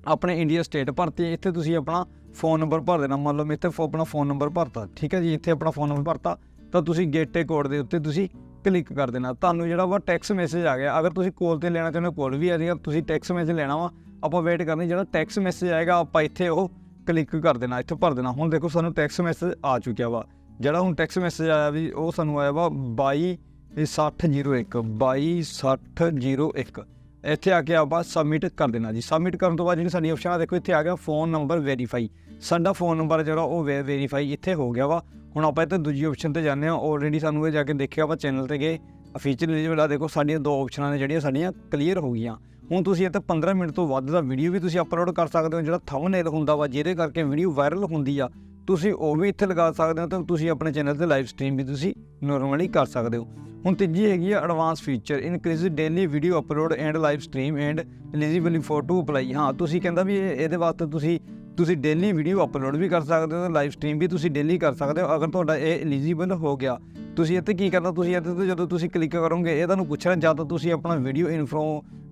ਆਪਣੇ ਇੰਡੀਆ ਸਟੇਟ ਭਰਤੀ ਇੱਥੇ ਤੁਸੀਂ ਆਪਣਾ ਫੋਨ ਨੰਬਰ ਭਰ ਦੇਣਾ, ਮੰਨ ਲਓ ਮੈਂ ਇੱਥੇ ਫੋ- ਆਪਣਾ ਫੋਨ ਨੰਬਰ ਭਰਤਾ, ਠੀਕ ਹੈ ਜੀ, ਇੱਥੇ ਆਪਣਾ ਫੋਨ ਨੰਬਰ ਭਰਤਾ, ਤਾਂ ਤੁਸੀਂ ਗੇਟੇ ਕੋਡ ਦੇ ਉੱਤੇ ਤੁਸੀਂ ਕਲਿੱਕ ਕਰ ਦੇਣਾ। ਤੁਹਾਨੂੰ ਜਿਹੜਾ ਵਾ ਟੈਕਸ ਮੈਸੇਜ ਆ ਗਿਆ, ਅਗਰ ਤੁਸੀਂ ਕੋਲ ਤੇ ਲੈਣਾ ਚਾਹੁੰਦੇ ਹੋ ਕੋਲ ਵੀ ਆ ਜਾਏਗਾ ਤੁਸੀਂ ਟੈਕਸ ਮੈਸੇਜ ਲੈਣਾ ਵਾ, ਆਪਾਂ ਵੇਟ ਕਰਨੀ, ਜਿਹੜਾ ਟੈਕਸ ਮੈਸੇਜ ਆਏਗਾ, ਆਪਾਂ ਇੱਥੇ ਉਹ ਕਲਿੱਕ ਕਰ ਦੇਣਾ, ਇੱਥੇ ਭਰ ਦੇਣਾ। ਹੁਣ ਦੇਖੋ, ਸਾਨੂੰ ਟੈਕਸ ਮੈਸੇਜ ਆ ਚੁੱਕਿਆ ਵਾ। ਜਿਹੜਾ ਹੁਣ ਟੈਕਸ ਮੈਸੇਜ ਆਇਆ ਵੀ, ਉਹ ਸਾਨੂੰ ਆਇਆ ਵਾ 22 6001 226001 ਇੱਥੇ ਆ ਕੇ ਆਪਾਂ ਸਬਮਿਟ ਕਰ ਦੇਣਾ ਜੀ। ਸਬਮਿਟ ਕਰਨ ਤੋਂ ਬਾਅਦ ਜਿਹੜੀ ਸਾਡੀ ਆਪਸ਼ਨ ਆ, ਦੇਖੋ ਇੱਥੇ ਆ ਗਿਆ ਫੋਨ ਨੰਬਰ ਵੈਰੀਫਾਈ ਸਾਡਾ ਫੋਨ ਨੰਬਰ ਜਿਹੜਾ ਉਹ ਵੈਰੀਫਾਈ ਇੱਥੇ ਹੋ ਗਿਆ ਵਾ। ਹੁਣ ਆਪਾਂ ਇੱਥੇ ਦੂਜੀ ਆਪਸ਼ਨ ਤੇ ਜਾਂਦੇ ਹਾਂ। ਆਲਰੇਡੀ ਸਾਨੂੰ ਇਹ ਜਾ ਕੇ ਦੇਖਿਆ ਆਪਾਂ ਚੈਨਲ ਤੇ ਗਏ। ਫੀਚਰ ਐਲੀਜੀਬਲ ਆ। ਦੇਖੋ ਸਾਡੀਆਂ ਦੋ ਆਪਸ਼ਨਾਂ ਨੇ ਜਿਹੜੀਆਂ ਸਾਡੀਆਂ ਕਲੀਅਰ ਹੋ ਗਈਆਂ। ਹੁਣ ਤੁਸੀਂ ਇੱਥੇ 15 ਮਿੰਟ ਤੋਂ ਵੱਧ ਦਾ ਵੀਡੀਓ ਵੀ ਤੁਸੀਂ ਅਪਲੋਡ ਕਰ ਸਕਦੇ ਹੋ, ਜਿਹੜਾ ਥੰਬਨੇਲ ਹੁੰਦਾ ਵਾ, ਜਿਹਦੇ ਕਰਕੇ ਵੀਡੀਓ ਵਾਇਰਲ ਹੁੰਦੀ ਆ। ਤੁਸੀਂ ਉਹ ਵੀ ਇੱਥੇ ਲਗਾ ਸਕਦੇ ਹੋ ਤੇ ਤੁਸੀਂ ਆਪਣੇ ਚੈਨਲ ਤੇ ਲਾਈਵ ਸਟ੍ਰੀਮ ਵੀ ਤੁਸੀਂ ਨਾਰਮਲੀ ਕਰ ਸਕਦੇ ਹੋ। ਹੁਣ ਤੀਜੀ ਹੈਗੀ ਆ advance feature increase daily video upload and live stream and eligible for to apply ਹਾਂ, ਤੁਸੀਂ ਕਹਿੰਦਾ ਵੀ ਇਹਦੇ ਵਾਸਤੇ ਤੁਸੀਂ ਤੁਸੀਂ ਡੇਲੀ ਵੀਡੀਓ ਅਪਲੋਡ ਵੀ ਕਰ ਸਕਦੇ ਹੋ ਲਾਈਵ ਸਟ੍ਰੀਮ ਵੀ ਤੁਸੀਂ ਡੇਲੀ ਕਰ ਸਕਦੇ ਹੋ। ਅਗਰ ਤੁਹਾਡਾ ਇਹ ਐਲੀਜੀਬਲ ਹੋ ਗਿਆ ਤੁਸੀਂ ਇੱਥੇ ਕੀ ਕਰਨਾ? ਤੁਸੀਂ ਇੱਥੇ ਤੋਂ ਜਦੋਂ ਤੁਸੀਂ ਕਲਿੱਕ ਕਰੋਗੇ ਇਹ ਤੁਹਾਨੂੰ ਪੁੱਛਣਾ ਜਾਂ ਤਾਂ ਤੁਸੀਂ ਆਪਣਾ ਵੀਡੀਓ ਇਨਫੋ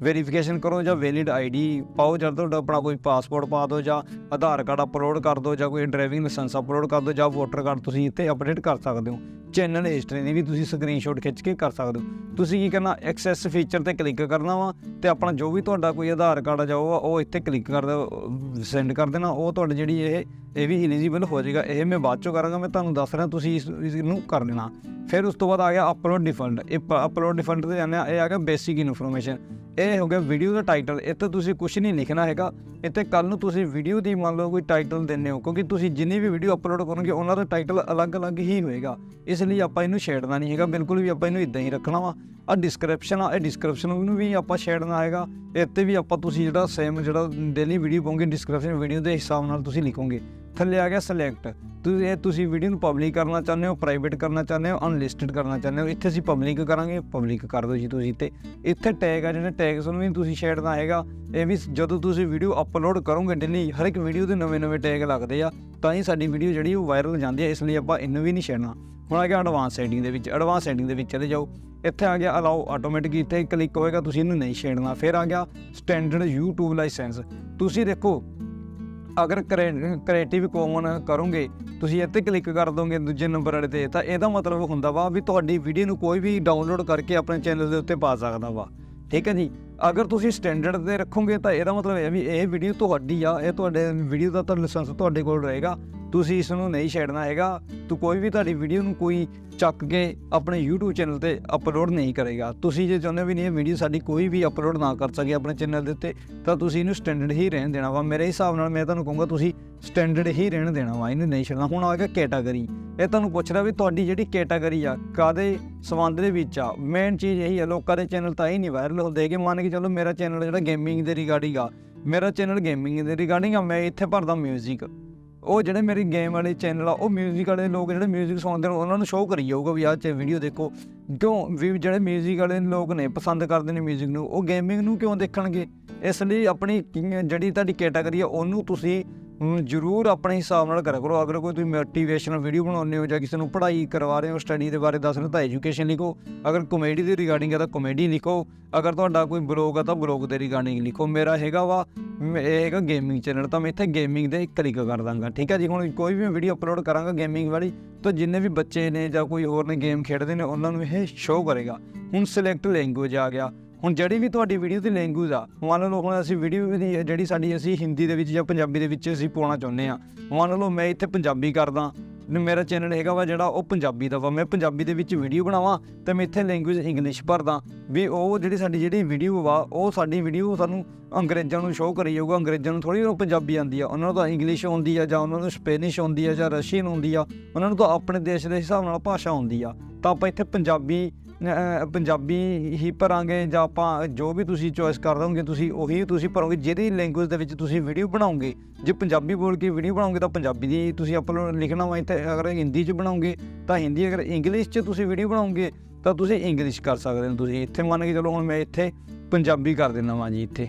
ਵੈਰੀਫਿਕੇਸ਼ਨ ਕਰੋ ਜਾਂ ਵੈਲਿਡ ਆਈਡੀ ਪਾਓ ਜਾਂ ਤੁਹਾਡਾ ਆਪਣਾ ਕੋਈ ਪਾਸਪੋਰਟ ਪਾ ਦਿਓ ਜਾਂ ਆਧਾਰ ਕਾਰਡ ਅਪਲੋਡ ਕਰ ਦਿਓ ਜਾਂ ਕੋਈ ਡਰਾਈਵਿੰਗ ਲਾਇਸੈਂਸ ਅਪਲੋਡ ਕਰ ਦਿਓ ਜਾਂ ਵੋਟਰ ਕਾਰਡ ਤੁਸੀਂ ਇੱਥੇ ਅਪਡੇਟ ਕਰ ਸਕਦੇ ਹੋ। ਚੈਨਲ ਹਿਸਟਰੀ ਦੀ ਵੀ ਤੁਸੀਂ ਸਕਰੀਨਸ਼ਾਟ ਖਿੱਚ ਕੇ ਕਰ ਸਕਦੇ ਹੋ। ਤੁਸੀਂ ਕੀ ਕਰਨਾ? ਐਕਸੈਸ ਫੀਚਰ ਤੇ ਕਲਿੱਕ ਕਰਨਾ ਵਾ ਤੇ ਆਪਣਾ ਜੋ ਵੀ ਤੁਹਾਡਾ ਕੋਈ ਆਧਾਰ ਕਾਰਡ ਜਾਂ ਉਹ ਆ, ਉਹ ਇੱਥੇ ਕਲਿੱਕ ਕਰ ਦਿਓ ਸੈਂਡ ਕਰ ਦੇਣਾ। ਉਹ ਤੁਹਾਡੀ ਜਿਹੜੀ ਇਹ ਇਹ ਵੀ ਐਲੀਜੀਬਲ ਹੋ ਜਾਏਗਾ। ਇਹ ਮੈਂ ਬਾਅਦ ਚੋਂ ਕਰਾਂਗਾ, ਮੈਂ ਤੁਹਾਨੂੰ ਦੱਸ ਰਿਹਾ, ਤੁਸੀਂ ਇਸ ਨੂੰ ਕਰ ਲੈਣਾ ਫਿਰ ਉਸ ਤੋਂ ਬਾਅਦ ਆ ਗਿਆ ਅਪਲੋਡ ਡਿਫਾਲਟ ਇਹ ਅਪਲੋਡ ਡਿਫਾਲਟ ਤੇ ਜਾਂਦੇ ਆ, ਇਹ ਆ ਗਿਆ ਬੇਸਿਕ ਇਨਫੋਰਮੇਸ਼ਨ ਇਹ ਹੋ ਗਿਆ ਵੀਡੀਓ ਦਾ ਟਾਈਟਲ ਇੱਥੇ ਤੁਸੀਂ ਕੁਝ ਨਹੀਂ ਲਿਖਣਾ ਹੈਗਾ। ਇੱਥੇ ਕੱਲ ਨੂੰ ਤੁਸੀਂ ਵੀਡੀਓ ਦੀ ਮੰਨ ਲਓ ਕੋਈ ਟਾਈਟਲ ਦਿੰਦੇ ਹੋ, ਕਿਉਂਕਿ ਤੁਸੀਂ ਜਿੰਨੀ ਵੀ ਵੀਡੀਓ ਅਪਲੋਡ ਕਰੋਗੇ, ਉਹਨਾਂ ਦਾ ਟਾਈਟਲ ਅਲੱਗ-ਅਲੱਗ ਹੀ ਹੋਏਗਾ। ਇਸ ਲਈ ਆਪਾਂ ਇਹਨੂੰ ਛੇੜਨਾ ਨਹੀਂ ਹੈਗਾ। ਬਿਲਕੁਲ ਵੀ ਆਪਾਂ ਇਹਨੂੰ ਇਦਾਂ ਹੀ ਰੱਖਣਾ ਵਾ। ਆ ਡਿਸਕ੍ਰਿਪਸ਼ਨ ਆ, ਇਹ ਡਿਸਕ੍ਰਿਪਸ਼ਨ ਨੂੰ ਵੀ ਆਪਾਂ ਛੇੜਨਾ ਹੈਗਾ। ਇੱਥੇ ਵੀ ਆਪਾਂ ਤੁਸੀਂ ਜਿਹੜਾ ਸੇਮ ਜਿਹੜਾ ਡੇਲੀ ਵੀਡੀਓ ਪਾਉਂਗੇ ਡਿਸਕ੍ਰਿਪਸ਼ਨ ਵੀਡੀਓ ਦੇ ਹਿਸਾਬ ਨਾਲ ਤੁਸੀਂ ਲਿਖੋਗੇ। ਥੱਲੇ ਆ ਗਿਆ ਸਿਲੈਕਟ ਤੁਸੀਂ ਇਹ ਤੁਸੀਂ ਵੀਡੀਓ ਨੂੰ ਪਬਲਿਕ ਕਰਨਾ ਚਾਹੁੰਦੇ ਹੋ ਪ੍ਰਾਈਵੇਟ ਕਰਨਾ ਚਾਹੁੰਦੇ ਹੋ ਅਨਲਿਸਟਡ ਕਰਨਾ ਚਾਹੁੰਦੇ ਹੋ, ਇੱਥੇ ਅਸੀਂ ਪਬਲਿਕ ਕਰਾਂਗੇ ਪਬਲਿਕ ਕਰ ਦਿਓ ਜੀ ਤੁਸੀਂ ਤੇ। ਇੱਥੇ ਟੈਗ ਆ, ਜਿਹੜੇ ਟੈਗਸ ਨੂੰ ਵੀ ਤੁਸੀਂ ਛੇੜਨਾ ਹੈਗਾ ਇਹ ਵੀ ਜਦੋਂ ਤੁਸੀਂ ਵੀਡੀਓ ਅਪਲੋਡ ਕਰੋਗੇ ਡੇਲੀ ਹਰ ਇੱਕ ਵੀਡੀਓ ਦੇ ਨਵੇਂ-ਨਵੇਂ ਟੈਗ ਲੱਗਦੇ ਆ, ਤਾਂ ਹੀ ਸਾਡੀ ਵੀਡੀਓ ਜਿਹੜੀ ਉਹ ਵਾਇਰਲ ਜਾਂਦੀ ਹੈ ਇਸ ਲਈ ਆਪਾਂ ਇਹਨੂੰ ਵੀ ਨਹੀਂ ਛੇੜਨਾ। ਹੁਣ ਆ ਗਿਆ ਐਡਵਾਂਸ ਸੈਟਿੰਗ ਦੇ ਵਿੱਚ ਐਡਵਾਂਸ ਸੈਟਿੰਗ ਦੇ ਵਿੱਚ ਚਲੇ ਜਾਓ। ਇੱਥੇ ਆ ਗਿਆ ਅਲਾਉ ਆਟੋਮੈਟਿਕ ਇੱਥੇ ਕਲਿੱਕ ਹੋਏਗਾ, ਤੁਸੀਂ ਇਹਨੂੰ ਨਹੀਂ ਛੇੜਨਾ। ਫਿਰ ਆ ਗਿਆ ਸਟੈਂਡਰਡ YouTube ਲਾਇਸੈਂਸ ਤੁਸੀਂ ਦੇਖੋ ਅਗਰ ਕ੍ਰੀਏਟਿਵ ਕਾਮਨ ਕਰੋਗੇ, ਤੁਸੀਂ ਇੱਥੇ ਕਲਿੱਕ ਕਰ ਦੋਗੇ ਦੂਜੇ ਨੰਬਰ ਵਾਲੇ ਤੇ, ਤਾਂ ਇਹਦਾ ਮਤਲਬ ਹੁੰਦਾ ਵਾ ਵੀ ਤੁਹਾਡੀ ਵੀਡੀਓ ਨੂੰ ਕੋਈ ਵੀ ਡਾਊਨਲੋਡ ਕਰਕੇ ਆਪਣੇ ਚੈਨਲ ਦੇ ਉੱਤੇ ਪਾ ਸਕਦਾ ਵਾ। ਠੀਕ ਹੈ ਜੀ? ਅਗਰ ਤੁਸੀਂ ਸਟੈਂਡਰਡ ਤੇ ਰੱਖੋਗੇ ਤਾਂ ਇਹਦਾ ਮਤਲਬ ਇਹ ਵੀ, ਇਹ ਵੀਡੀਓ ਤੁਹਾਡੀ ਆ, ਇਹ ਤੁਹਾਡੇ ਵੀਡੀਓ ਦਾ ਤਾਂ ਲਾਇਸੈਂਸ ਤੁਹਾਡੇ ਕੋਲ ਰਹੇਗਾ। ਤੁਸੀਂ ਇਸ ਨੂੰ ਨਹੀਂ ਛੱਡਣਾ ਹੈਗਾ। ਤੂੰ ਕੋਈ ਵੀ ਤੁਹਾਡੀ ਵੀਡੀਓ ਨੂੰ ਕੋਈ ਚੱਕ ਕੇ ਆਪਣੇ YouTube ਚੈਨਲ ਤੇ ਅਪਲੋਡ ਨਹੀਂ ਕਰੇਗਾ। ਤੁਸੀਂ ਜੇ ਚਾਹੁੰਦੇ ਵੀ ਨਹੀਂ, ਇਹ ਵੀਡੀਓ ਸਾਡੀ ਕੋਈ ਵੀ ਅਪਲੋਡ ਨਾ ਕਰ ਸਕੇ ਆਪਣੇ ਚੈਨਲ ਦੇ ਉੱਤੇ, ਤਾਂ ਤੁਸੀਂ ਇਹਨੂੰ ਸਟੈਂਡਰਡ ਹੀ ਰਹਿਣ ਦੇਣਾ ਵਾ। ਮੇਰੇ ਹਿਸਾਬ ਨਾਲ ਮੈਂ ਤੁਹਾਨੂੰ ਕਹੂੰਗਾ, ਤੁਸੀਂ ਸਟੈਂਡਰਡ ਹੀ ਰਹਿਣ ਦੇਣਾ ਵਾ, ਇਹਨੂੰ ਨਹੀਂ ਛੱਡਣਾ ਹੁਣ ਆ ਗਿਆ ਕੈਟਾਗਰੀ ਇਹ ਤੁਹਾਨੂੰ ਪੁੱਛਦਾ ਵੀ ਤੁਹਾਡੀ ਜਿਹੜੀ ਕੈਟਾਗਰੀ ਆ ਕਾਦੇ ਸੰਬੰਧ ਦੇ ਵਿੱਚ ਆ? ਮੇਨ ਚੀਜ਼ ਇਹੀ ਆ, ਲੋਕਾਂ ਦੇ ਚੈਨਲ ਤਾਂ ਹੀ ਨਹੀਂ ਵਾਇਰਲ ਹੁੰਦੇ ਕਿ ਮੰਨ ਕੇ ਚਲੋ ਮੇਰਾ ਚੈਨਲ ਜਿਹੜਾ ਗੇਮਿੰਗ ਦੇ ਰਿਗਾਰਡਿੰਗ ਆ। ਮੇਰਾ ਚੈਨਲ ਗੇਮਿੰਗ ਦੇ ਰਿਗਾਰਡਿੰਗ ਆ, ਮੈਂ ਇੱਥੇ ਭਰਦਾ 뮤직 ਉਹ ਜਿਹੜੇ ਮੇਰੀ ਗੇਮ ਵਾਲੇ ਚੈਨਲ ਆ ਉਹ 뮤직 ਵਾਲੇ ਲੋਕ ਜਿਹੜੇ 뮤직 ਸੁਣਦੇ ਨੇ ਉਹਨਾਂ ਨੂੰ ਸ਼ੋਅ ਕਰੀ ਜਾਊਗਾ ਵੀ ਆਹ ਚ ਵੀਡੀਓ ਦੇਖੋ ਕਿਉਂ ਵੀ ਜਿਹੜੇ 뮤직 ਵਾਲੇ ਲੋਕ ਨੇ ਪਸੰਦ ਕਰਦੇ ਨੇ 뮤직 ਨੂੰ ਉਹ ਗੇਮਿੰਗ ਨੂੰ ਕਿਉਂ ਦੇਖਣਗੇ ਇਸ ਲਈ ਆਪਣੀ ਕੀ- ਜਿਹੜੀ ਤੁਹਾਡੀ ਕੈਟਾਗਰੀ ਆ ਉਹਨੂੰ ਤੁਸੀਂ ਹਮ, ਜ਼ਰੂਰ ਆਪਣੇ ਹਿਸਾਬ ਨਾਲ ਕਰਿਆ ਕਰੋ। ਅਗਰ ਕੋਈ ਤੁਸੀਂ ਮੋਟੀਵੇਸ਼ਨਲ ਵੀਡੀਓ ਬਣਾਉਂਦੇ ਹੋ ਜਾਂ ਕਿਸੇ ਨੂੰ ਪੜ੍ਹਾਈ ਕਰਵਾ ਰਹੇ ਹੋ ਸਟੱਡੀ ਦੇ ਬਾਰੇ ਦੱਸ ਰਹੇ ਹੋ, ਤਾਂ ਐਜੂਕੇਸ਼ਨ ਲਿਖੋ। ਅਗਰ ਕਮੇਡੀ ਦੀ ਰਿਗਾਰਡਿੰਗ ਹੈ ਤਾਂ ਕਮੇਡੀ ਲਿਖੋ। ਅਗਰ ਤੁਹਾਡਾ ਕੋਈ ਬਲੌਗ ਹੈ ਤਾਂ ਬਲੌਗ ਦੇ ਰਿਗਾਰਡਿੰਗ ਲਿਖੋ। ਮੇਰਾ ਹੈਗਾ ਵਾ ਇਹ ਹੈਗਾ ਗੇਮਿੰਗ ਚੈਨਲ ਤਾਂ ਮੈਂ ਇੱਥੇ ਗੇਮਿੰਗ ਦੇ ਕਲਿੱਕ ਕਰ ਦਾਂਗਾ, ਠੀਕ ਹੈ ਜੀ? ਹੁਣ ਕੋਈ ਵੀ ਵੀਡੀਓ ਅਪਲੋਡ ਕਰਾਂਗਾ ਗੇਮਿੰਗ ਵਾਲੀ, ਤਾਂ ਜਿੰਨੇ ਵੀ ਬੱਚੇ ਨੇ ਜਾਂ ਕੋਈ ਹੋਰ ਨੇ ਗੇਮ ਖੇਡਦੇ ਨੇ, ਉਹਨਾਂ ਨੂੰ ਇਹ ਸ਼ੋਅ ਕਰੇਗਾ। ਹੁਣ ਸਿਲੈਕਟ ਲੈਂਗੁਏਜ ਆ ਗਿਆ। ਹੁਣ ਜਿਹੜੀ ਵੀ ਤੁਹਾਡੀ ਵੀਡੀਓ ਦੀ ਲੈਂਗੁਏਜ ਆ, ਮੰਨ ਲਓ ਹੁਣ ਅਸੀਂ ਵੀਡੀਓ ਦੀ ਜਿਹੜੀ ਸਾਡੀ ਅਸੀਂ ਹਿੰਦੀ ਦੇ ਵਿੱਚ ਜਾਂ ਪੰਜਾਬੀ ਦੇ ਵਿੱਚ ਅਸੀਂ ਪਾਉਣਾ ਚਾਹੁੰਦੇ ਆ। ਮੰਨ ਲਓ ਮੈਂ ਇੱਥੇ ਪੰਜਾਬੀ ਕਰਦਾ ਮੇਰਾ ਚੈਨਲ ਹੈਗਾ ਵਾ ਜਿਹੜਾ ਉਹ ਪੰਜਾਬੀ ਦਾ ਵਾ। ਮੈਂ ਪੰਜਾਬੀ ਦੇ ਵਿੱਚ ਵੀਡੀਓ ਬਣਾਵਾਂ ਤੇ ਮੈਂ ਇੱਥੇ ਲੈਂਗੁਏਜ ਇੰਗਲਿਸ਼ ਭਰਦਾ। ਵੀ ਉਹ ਜਿਹੜੀ ਸਾਡੀ ਜਿਹੜੀ ਵੀਡੀਓ ਵਾ, ਉਹ ਸਾਡੀ ਵੀਡੀਓ ਸਾਨੂੰ ਅੰਗਰੇਜ਼ਾਂ ਨੂੰ ਸ਼ੋਅ ਕਰੀ ਜਾਊਗਾ। ਅੰਗਰੇਜ਼ਾਂ ਨੂੰ ਥੋੜੀ ਉਹ ਪੰਜਾਬੀ ਆਉਂਦੀ ਆ। ਉਹਨਾਂ ਨੂੰ ਤਾਂ ਇੰਗਲਿਸ਼ ਆਉਂਦੀ ਆ ਜਾਂ ਉਹਨਾਂ ਨੂੰ ਸਪੈਨਿਸ਼ ਆਉਂਦੀ ਆ ਜਾਂ ਰਸ਼ੀਅਨ ਆਉਂਦੀ ਆ। ਉਹਨਾਂ ਨੂੰ ਤਾਂ ਆਪਣੇ ਦੇਸ਼ ਦੇ ਹਿਸਾਬ ਨਾਲ ਭਾਸ਼ਾ ਆਉਂਦੀ ਆ। ਤਾਂ ਆਪਾਂ ਇੱਥੇ ਪੰਜਾਬੀ ਪੰਜਾਬੀ ਹੀ ਭਰਾਂਗੇ ਜਾਂ ਆਪਾਂ ਜੋ ਵੀ ਤੁਸੀਂ ਚੋਇਸ ਕਰ ਦੋਗੇ, ਤੁਸੀਂ ਉਹੀ ਤੁਸੀਂ ਭਰੋਗੇ ਜਿਹੜੀ ਲੈਂਗੁਏਜ ਦੇ ਵਿੱਚ ਤੁਸੀਂ ਵੀਡੀਓ ਬਣਾਓਗੇ। ਜੇ ਪੰਜਾਬੀ ਬੋਲ ਕੇ ਵੀਡੀਓ ਬਣਾਓਗੇ ਤਾਂ ਪੰਜਾਬੀ ਦੀ ਤੁਸੀਂ ਅਪਲੋਡ ਲਿਖਣਾ ਵਾ, ਇੱਥੇ ਅਗਰ ਹਿੰਦੀ 'ਚ ਬਣਾਓਗੇ, ਤਾਂ ਹਿੰਦੀ ਅਗਰ ਇੰਗਲਿਸ਼ 'ਚ ਤੁਸੀਂ ਵੀਡੀਓ ਬਣਾਓਗੇ, ਤਾਂ ਤੁਸੀਂ ਇੰਗਲਿਸ਼ ਕਰ ਸਕਦੇ ਹੋ ਤੁਸੀਂ। ਇੱਥੇ ਮੰਨ ਕੇ ਚਲੋ ਹੁਣ ਮੈਂ ਇੱਥੇ ਪੰਜਾਬੀ ਕਰ ਦੇਣਾ ਵਾਂ ਜੀ ਇੱਥੇ।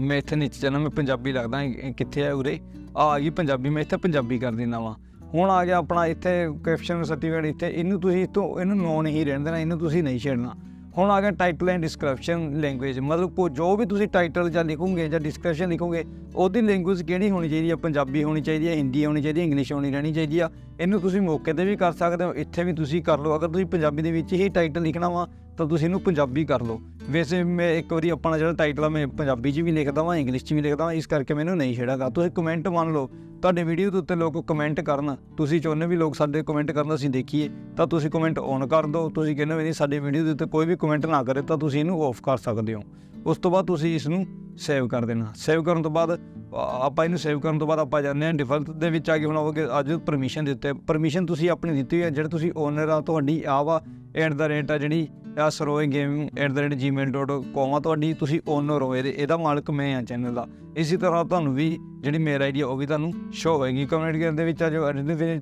ਮੈਂ ਇੱਥੇ ਨੀਚੇ ਜਾਣਾ ਮੈਂ ਪੰਜਾਬੀ ਲੱਗਦਾ ਕਿੱਥੇ ਆ ਉਰੇ? ਆ ਆ ਗਈ ਪੰਜਾਬੀ, ਮੈਂ ਇੱਥੇ ਪੰਜਾਬੀ ਕਰ ਦੇਣਾ ਵਾਂ। ਹੁਣ ਆ ਗਿਆ ਆਪਣਾ ਇੱਥੇ ਕੈਪਸ਼ਨ ਸਰਟੀਫਿਕੇਟ ਇੱਥੇ, ਇਹਨੂੰ ਤੁਸੀਂ ਤੋਂ ਇਹਨੂੰ ਨੋਨ ਹੀ ਰਹਿਣ ਦੇਣਾ, ਇਹਨੂੰ ਤੁਸੀਂ ਨਹੀਂ ਛੇੜਨਾ। ਹੁਣ ਆ ਗਿਆ ਟਾਈਟਲ ਐਂਡ ਡਿਸਕ੍ਰਿਪਸ਼ਨ ਲੈਂਗੁਏਜ ਮਤਲਬ ਕੋ ਜੋ ਵੀ ਤੁਸੀਂ ਟਾਈਟਲ ਜਾਂ ਲਿਖੋਗੇ ਜਾਂ ਡਿਸਕ੍ਰਿਪਸ਼ਨ ਲਿਖੋਗੇ, ਉਹਦੀ ਲੈਂਗੁਏਜ ਕਿਹੜੀ ਹੋਣੀ ਚਾਹੀਦੀ ਹੈ ਪੰਜਾਬੀ ਹੋਣੀ ਚਾਹੀਦੀ ਹੈ ਹਿੰਦੀ ਹੋਣੀ ਚਾਹੀਦੀ ਹੈ ਇੰਗਲਿਸ਼ ਹੋਣੀ ਰਹਿਣੀ ਚਾਹੀਦੀ ਆ। ਇਹਨੂੰ ਤੁਸੀਂ ਮੌਕੇ ਤੇ ਵੀ ਕਰ ਸਕਦੇ ਹੋ, ਇੱਥੇ ਵੀ ਤੁਸੀਂ ਕਰ ਲਓ। ਅਗਰ ਤੁਸੀਂ ਪੰਜਾਬੀ ਦੇ ਵਿੱਚ ਹੀ ਟਾਈਟਲ ਲਿਖਣਾ ਵਾ, ਤਾਂ ਤੁਸੀਂ ਇਹਨੂੰ ਪੰਜਾਬੀ ਕਰ ਲਓ। ਵੈਸੇ ਮੈਂ ਇੱਕ ਵਾਰੀ ਆਪਣਾ ਜਿਹੜਾ ਟਾਈਟਲ ਆ, ਮੈਂ ਪੰਜਾਬੀ 'ਚ ਵੀ ਲਿਖਦਾ ਵਾਂ ਇੰਗਲਿਸ਼ 'ਚ ਵੀ ਲਿਖਦਾ ਵਾਂ, ਇਸ ਕਰਕੇ ਮੈਨੂੰ ਨਹੀਂ ਛੇੜਾਗਾ। ਤੁਸੀਂ ਕਮੈਂਟ ਮੰਨ ਲਓ, ਤੁਹਾਡੇ ਵੀਡੀਓ ਦੇ ਉੱਤੇ ਲੋਕ ਕਮੈਂਟ ਕਰਨ। ਤੁਸੀਂ ਚਾਹੁੰਦੇ ਵੀ ਲੋਕ ਸਾਡੇ ਕਮੈਂਟ ਕਰਨ, ਅਸੀਂ ਦੇਖੀਏ, ਤਾਂ ਤੁਸੀਂ ਕਮੈਂਟ ਔਨ ਕਰ ਦਿਓ। ਤੁਸੀਂ ਕਹਿੰਦੇ ਵੀ ਨਹੀਂ, ਸਾਡੀ ਵੀਡੀਓ ਦੇ ਉੱਤੇ ਕੋਈ ਵੀ ਕਮੈਂਟ ਨਾ ਕਰੇ, ਤਾਂ ਤੁਸੀਂ ਇਹਨੂੰ ਆਫ ਕਰ ਸਕਦੇ ਹੋ। ਉਸ ਤੋਂ ਬਾਅਦ ਤੁਸੀਂ ਇਸ ਨੂੰ ਸੇਵ ਕਰ ਦੇਣਾ। ਸੇਵ ਕਰਨ ਤੋਂ ਬਾਅਦ ਆਪਾਂ ਇਹਨੂੰ ਸੇਵ ਕਰਨ ਤੋਂ ਬਾਅਦ ਆਪਾਂ ਜਾਂਦੇ ਹਾਂ ਡਿਫਾਲਟ ਦੇ ਵਿੱਚ ਆ ਕੇ ਹੁਣ ਹੋਗੇ ਅੱਜ ਪਰਮਿਸ਼ਨ ਦਿੱਤੇ ਪਰਮਿਸ਼ਨ ਤੁਸੀਂ ਆਪਣੀ ਦਿੱਤੀ ਹੋਈ ਹੈ, ਜਿਹੜੇ ਤੁਸੀਂ ਓਨਰ ਆ, ਤੁਹਾਡੀ ਆ ਵਾ ਐਟ ਦਾ ਰੇਟ ਆ ਜਿਹੜੀ, ਆ Saroye gaming at the rate gmail.com ਆ ਤੁਹਾਡੀ, ਤੁਸੀਂ ਓਨਰ ਹੋ ਇਹਦੇ, ਇਹਦਾ ਮਾਲਕ ਮੈਂ ਆ ਚੈਨਲ ਦਾ। ਇਸੇ ਤਰ੍ਹਾਂ ਤੁਹਾਨੂੰ ਵੀ ਜਿਹੜੀ ਮੇਰਾ ਆਈਡੀਆ ਉਹ ਵੀ ਤੁਹਾਨੂੰ ਸ਼ੋ ਹੋਏਗੀ। ਕਮਿਊਨਿਟੀ ਦੇ ਵਿੱਚ ਆ ਜੋ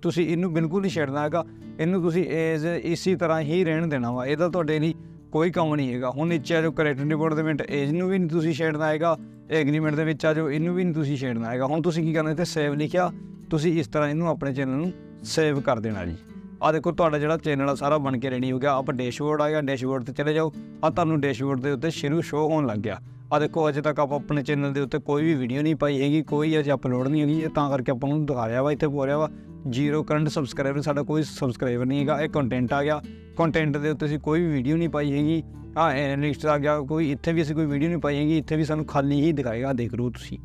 ਤੁਸੀਂ ਇਹਨੂੰ ਬਿਲਕੁਲ ਨਹੀਂ ਛੱਡਣਾ ਹੈਗਾ। ਇਹਨੂੰ ਤੁਸੀਂ ਏਜ਼ ਇਸੇ ਤਰ੍ਹਾਂ ਹੀ ਰਹਿਣ ਦੇਣਾ ਵਾ। ਇਹਦਾ ਤੁਹਾਡੇ ਲਈ ਕੋਈ ਕੰਮ ਨਹੀਂ ਹੈਗਾ। ਹੁਣ ਨੀਚੇ ਆ ਜਾਓ ਕਰੈਕਟਰ ਰਿਪੋਰਟ ਦੇ ਵਿੱਚ ਏਜ ਨੂੰ ਵੀ ਨਹੀਂ ਤੁਸੀਂ ਛੇੜਨਾ ਹੈਗਾ। ਐਗਰੀਮੈਂਟ ਦੇ ਵਿੱਚ ਆ ਜਾਓ, ਇਹਨੂੰ ਵੀ ਨਹੀਂ ਤੁਸੀਂ ਛੇੜਨਾ ਹੈਗਾ। ਹੁਣ ਤੁਸੀਂ ਕੀ ਕਰਨਾ, ਇੱਥੇ ਸੇਵ ਲਿਖਿਆ। ਤੁਸੀਂ ਇਸ ਤਰ੍ਹਾਂ ਇਹਨੂੰ ਆਪਣੇ ਚੈਨਲ ਨੂੰ ਸੇਵ ਕਰ ਦੇਣਾ ਜੀ। ਆ ਦੇਖੋ, ਤੁਹਾਡਾ ਜਿਹੜਾ ਚੈਨਲ ਆ, ਸਾਰਾ ਬਣ ਕੇ ਰੈਡੀ ਹੋ ਗਿਆ। ਆਪਾਂ ਡੈਸ਼ਬੋਰਡ ਆ ਗਿਆ ਡੈਸ਼ਬੋਰਡ ਤੇ ਚਲੇ ਜਾਓ। ਆ ਤੁਹਾਨੂੰ ਡੈਸ਼ਬੋਰਡ ਦੇ ਉੱਤੇ ਸ਼ੁਰੂ ਸ਼ੋ ਹੋਣ ਲੱਗ ਗਿਆ। ਆ ਦੇਖੋ, ਅਜੇ ਤੱਕ ਆਪਾਂ ਆਪਣੇ ਚੈਨਲ ਦੇ ਉੱਤੇ ਕੋਈ ਵੀ ਵੀਡੀਓ ਨਹੀਂ ਪਾਈ ਹੈਗੀ, ਕੋਈ ਅਜੇ ਅਪਲੋਡ ਨਹੀਂ ਹੈਗੀ। ਤਾਂ ਕਰਕੇ ਆਪਾਂ ਨੂੰ ਰਿਹਾ ਵਾ, ਇੱਥੇ ਬੋਲਿਆ ਵਾ। ਜ਼ੀਰੋ ਕਰੰਟ ਸਬਸਕ੍ਰਾਈਬਰ ਸਾਡਾ ਕੋਈ ਸਬਸਕ੍ਰਾਈਬਰ ਨਹੀਂ ਹੈਗਾ ਇਹ ਕੰਟੈਂਟ ਆ ਗਿਆ। ਕੰਟੈਂਟ ਦੇ ਉੱਤੇ ਅਸੀਂ ਕੋਈ ਵੀ ਵੀਡੀਓ ਨਹੀਂ ਪਾਈ ਹੈਗੀ। ਆ ਐਨਾਲਿਸਟ ਆ ਗਿਆ ਕੋਈ ਇੱਥੇ ਵੀ ਅਸੀਂ ਕੋਈ ਵੀਡੀਓ ਨਹੀਂ ਪਾਈ ਹੈਗੀ ਇੱਥੇ ਵੀ ਸਾਨੂੰ ਖਾਲੀ ਹੀ ਦਿਖਾਏਗਾ ਦੇਖ ਲਓ ਤੁਸੀਂ।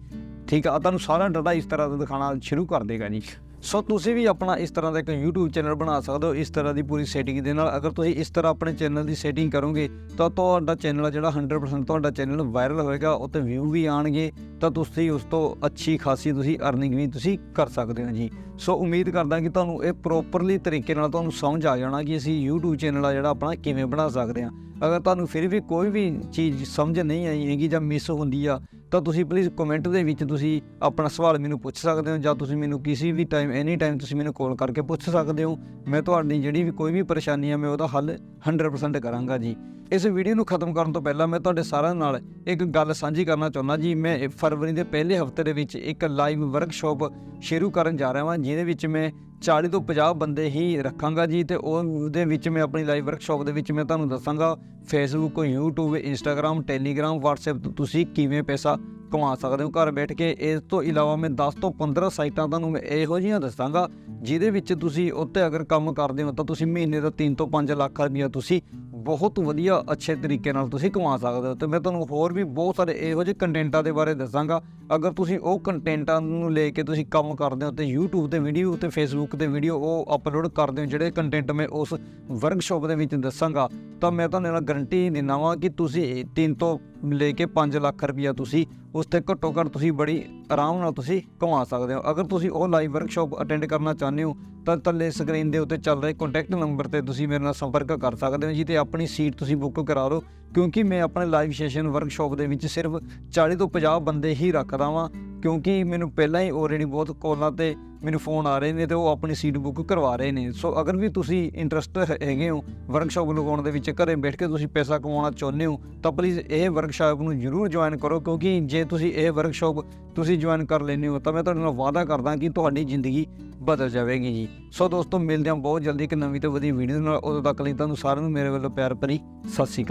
ਠੀਕ ਆ ਤੁਹਾਨੂੰ ਸਾਰਾ ਡਾਟਾ ਇਸ ਤਰ੍ਹਾਂ ਦਾ ਦਿਖਾਣਾ ਸ਼ੁਰੂ ਕਰ ਦੇਗਾ ਜੀ। ਸੋ ਤੁਸੀਂ ਵੀ ਆਪਣਾ ਇਸ ਤਰ੍ਹਾਂ ਦਾ ਇੱਕ YouTube ਚੈਨਲ ਬਣਾ ਸਕਦੇ ਹੋ, ਇਸ ਤਰ੍ਹਾਂ ਦੀ ਪੂਰੀ ਸੈਟਿੰਗ ਦੇ ਨਾਲ। ਅਗਰ ਤੁਸੀਂ ਇਸ ਤਰ੍ਹਾਂ ਆਪਣੇ ਚੈਨਲ ਦੀ ਸੈਟਿੰਗ ਕਰੋਗੇ, ਤਾਂ ਤੁਹਾਡਾ ਚੈਨਲ ਜਿਹੜਾ 100% ਤੁਹਾਡਾ ਚੈਨਲ ਵਾਇਰਲ ਹੋਏਗਾ ਉੱਤੇ ਵਿਊ ਵੀ ਆਣਗੇ, ਤਾਂ ਤੁਸੀਂ ਉਸ ਤੋਂ ਅੱਛੀ ਖਾਸੀ ਤੁਸੀਂ ਅਰਨਿੰਗ ਵੀ ਤੁਸੀਂ ਕਰ ਸਕਦੇ ਹੋ ਜੀ। ਸੋ ਉਮੀਦ ਕਰਦਾ ਕਿ ਤੁਹਾਨੂੰ ਇਹ ਪ੍ਰੋਪਰਲੀ ਤਰੀਕੇ ਨਾਲ ਤੁਹਾਨੂੰ ਸਮਝ ਆ ਜਾਣਾ ਕਿ ਅਸੀਂ YouTube ਚੈਨਲ ਆ ਜਿਹੜਾ ਆਪਣਾ ਕਿਵੇਂ ਬਣਾ ਸਕਦੇ ਹਾਂ। ਅਗਰ ਤੁਹਾਨੂੰ ਫਿਰ ਵੀ ਕੋਈ ਵੀ ਚੀਜ਼ ਸਮਝ ਨਹੀਂ ਆਈ, ਹੈਗੀ ਜਾਂ ਮਿਸ ਹੁੰਦੀ ਆ, ਤਾਂ ਤੁਸੀਂ ਪਲੀਜ਼ ਕਮੈਂਟ ਦੇ ਵਿੱਚ ਤੁਸੀਂ ਆਪਣਾ ਸਵਾਲ ਮੈਨੂੰ ਪੁੱਛ ਸਕਦੇ ਹੋ ਜਾਂ ਤੁਸੀਂ ਮੈਨੂੰ ਕਿਸੇ ਵੀ ਟਾਈਮ ਐਨੀ ਟਾਈਮ ਤੁਸੀਂ ਮੈਨੂੰ ਕਾਲ ਕਰਕੇ ਪੁੱਛ ਸਕਦੇ ਹੋ। ਮੈਂ ਤੁਹਾਡੀ ਜਿਹੜੀ ਵੀ ਕੋਈ ਵੀ ਪਰੇਸ਼ਾਨੀ ਆ, ਮੈਂ ਉਹਦਾ ਹੱਲ 100% ਕਰਾਂਗਾ ਜੀ। ਇਸ ਵੀਡੀਓ ਨੂੰ ਖਤਮ ਕਰਨ ਤੋਂ ਪਹਿਲਾਂ ਮੈਂ ਤੁਹਾਡੇ ਸਾਰਿਆਂ ਨਾਲ ਇੱਕ ਗੱਲ ਸਾਂਝੀ ਕਰਨਾ ਚਾਹੁੰਦਾ ਜੀ। ਮੈਂ ਫਰਵਰੀ ਦੇ ਪਹਿਲੇ ਹਫ਼ਤੇ ਦੇ ਵਿੱਚ ਇੱਕ ਲਾਈਵ ਵਰਕਸ਼ਾਪ ਸ਼ੁਰੂ ਕਰਨ ਜਾ ਰਿਹਾ ਹਾਂ ਜਿਹਦੇ ਵਿੱਚ ਮੈਂ 40 ਤੋਂ 50 ਬੰਦੇ ਹੀ ਰੱਖਾਂਗਾ ਜੀ ਤੇ ਉਹਦੇ ਵਿੱਚ ਮੈਂ ਆਪਣੀ ਲਾਈਵ ਵਰਕਸ਼ਾਪ ਦੇ ਵਿੱਚ ਮੈਂ ਤੁਹਾਨੂੰ ਦੱਸਾਂਗਾ Facebook YouTube Instagram Telegram WhatsApp ਤੋਂ ਤੁਸੀਂ ਕਿਵੇਂ ਪੈਸਾ ਕਮਾ ਸਕਦੇ ਹੋ? ਘਰ ਬੈਠ ਕੇ ਇਸ ਤੋਂ ਇਲਾਵਾ ਮੈਂ 10 ਤੋਂ 15 ਸਾਈਟਾਂ ਤੁਹਾਨੂੰ ਮੈਂ ਇਹੋ ਜਿਹੀਆਂ ਦੱਸਾਂਗਾ, ਜਿਹਦੇ ਵਿੱਚ ਤੁਸੀਂ ਉੱਤੇ ਅਗਰ ਕੰਮ ਕਰਦੇ ਹੋ ਤਾਂ ਤੁਸੀਂ ਮਹੀਨੇ ਦਾ 3 ਤੋਂ 5 ਲੱਖ ਰੁਪਈਆ ਤੁਸੀਂ ਬਹੁਤ ਵਧੀਆ ਅੱਛੇ ਤਰੀਕੇ ਨਾਲ ਤੁਸੀਂ ਕਮਾ ਸਕਦੇ ਹੋ। ਤੇ ਮੈਂ ਤੁਹਾਨੂੰ ਹੋਰ ਵੀ ਬਹੁਤ ਸਾਰੇ ਇਹੋ ਜਿਹੇ ਕੰਟੈਂਟਾਂ ਦੇ ਬਾਰੇ ਦੱਸਾਂਗਾ। ਅਗਰ ਤੁਸੀਂ ਉਹ ਕੰਟੈਂਟਾਂ ਨੂੰ ਲੈ ਕੇ ਤੁਸੀਂ ਕੰਮ ਕਰਦੇ ਹੋ ਤੇ YouTube ਤੇ ਵੀਡੀਓ ਤੇ Facebook ਤੇ ਵੀਡੀਓ ਉਹ ਅਪਲੋਡ ਕਰਦੇ ਹੋ, ਜਿਹੜੇ ਕੰਟੈਂਟ ਮੈਂ ਉਸ ਵਰਕਸ਼ਾਪ ਦੇ ਵਿੱਚ ਦੱਸਾਂਗਾ ਤਾਂ ਮੈਂ ਤੁਹਾਨੂੰ ਨਾਲ ਗਾਰੰਟੀ ਦਿੰਦਾ ਵਾਂ ਕਿ ਤੁਸੀਂ 3 ਤੋਂ ਲੈ ਕੇ 5 ਲੱਖ ਰੁਪਈਆ ਤੁਸੀਂ ਉਸ ਤੇ ਘੱਟੋ ਘੱਟ ਤੁਸੀਂ ਬੜੀ ਆਰਾਮ ਨਾਲ ਤੁਸੀਂ ਕਮਾ ਸਕਦੇ ਹੋ। ਅਗਰ ਤੁਸੀਂ ਉਹ ਲਾਈਵ ਵਰਕਸ਼ਾਪ ਅਟੈਂਡ ਕਰਨਾ ਚਾਹੁੰਦੇ ਹੋ ਤਾਂ ਥੱਲੇ ਸਕਰੀਨ ਦੇ ਉੱਤੇ ਚੱਲ ਰਹੇ ਕੰਟੈਕਟ ਨੰਬਰ ਤੇ ਤੁਸੀਂ ਮੇਰੇ ਨਾਲ ਸੰਪਰਕ ਕਰ ਸਕਦੇ ਹੋ ਜੀ ਤੇ ਆਪਣੀ ਸੀਟ ਤੁਸੀਂ ਬੁੱਕ ਕਰਾ ਲਓ, ਕਿਉਂਕਿ ਮੈਂ ਆਪਣੇ ਲਾਈਵ ਸੈਸ਼ਨ ਵਰਕਸ਼ਾਪ ਦੇ ਵਿੱਚ ਸਿਰਫ 40 ਤੋਂ 50 ਬੰਦੇ ਹੀ ਰੱਖਦਾ ਵਾਂ, ਕਿਉਂਕਿ ਮੈਨੂੰ ਪਹਿਲਾਂ ਹੀ ਆਲਰੇਡੀ ਬਹੁਤ ਕਾਲਾਂ ਤੇ ਮੈਨੂੰ ਫੋਨ ਆ ਰਹੇ ਨੇ ਤੇ ਉਹ ਆਪਣੀ ਸੀਟ ਬੁੱਕ ਕਰਵਾ ਰਹੇ ਨੇ। ਸੋ ਅਗਰ ਵੀ ਤੁਸੀਂ ਇੰਟਰਸਟ ਹੈਗੇ ਹੋ ਵਰਕਸ਼ਾਪ ਲਗਾਉਣ ਦੇ ਵਿੱਚ, ਘਰੇ ਬੈਠ ਕੇ ਤੁਸੀਂ ਪੈਸਾ ਕਮਾਉਣਾ ਚਾਹੁੰਦੇ ਹੋ, ਤਾਂ ਪਲੀਜ਼ ਇਹ ਵਰਕਸ਼ਾਪ ਨੂੰ ਜ਼ਰੂਰ ਜੁਆਇਨ ਕਰੋ, ਕਿਉਂਕਿ ਜੇ ਤੁਸੀਂ ਇਹ ਵਰਕਸ਼ਾਪ ਤੁਸੀਂ ਜੁਆਇਨ ਕਰ ਲੈਂਦੇ ਹੋ, ਤਾਂ ਮੈਂ ਤੁਹਾਡੇ ਨਾਲ ਵਾਅਦਾ ਕਰਦਾ ਕਿ ਤੁਹਾਡੀ ਜ਼ਿੰਦਗੀ ਬਦਲ ਜਾਵੇਗੀ ਜੀ। ਸੋ ਦੋਸਤੋ, ਮਿਲਦੇ ਹਾਂ ਬਹੁਤ ਜਲਦੀ ਇੱਕ ਨਵੀਂ ਤੇ ਵਧੀਆ ਵੀਡੀਓ ਨਾਲ। ਉਦੋਂ ਤੱਕ ਲਈ ਤੁਹਾਨੂੰ ਸਾਰਿਆਂ ਨੂੰ ਮੇਰੇ ਵੱਲੋਂ ਪਿਆਰ ਭਰੀ ਸਤਿ ਸ਼੍ਰੀ ਅਕਾਲ।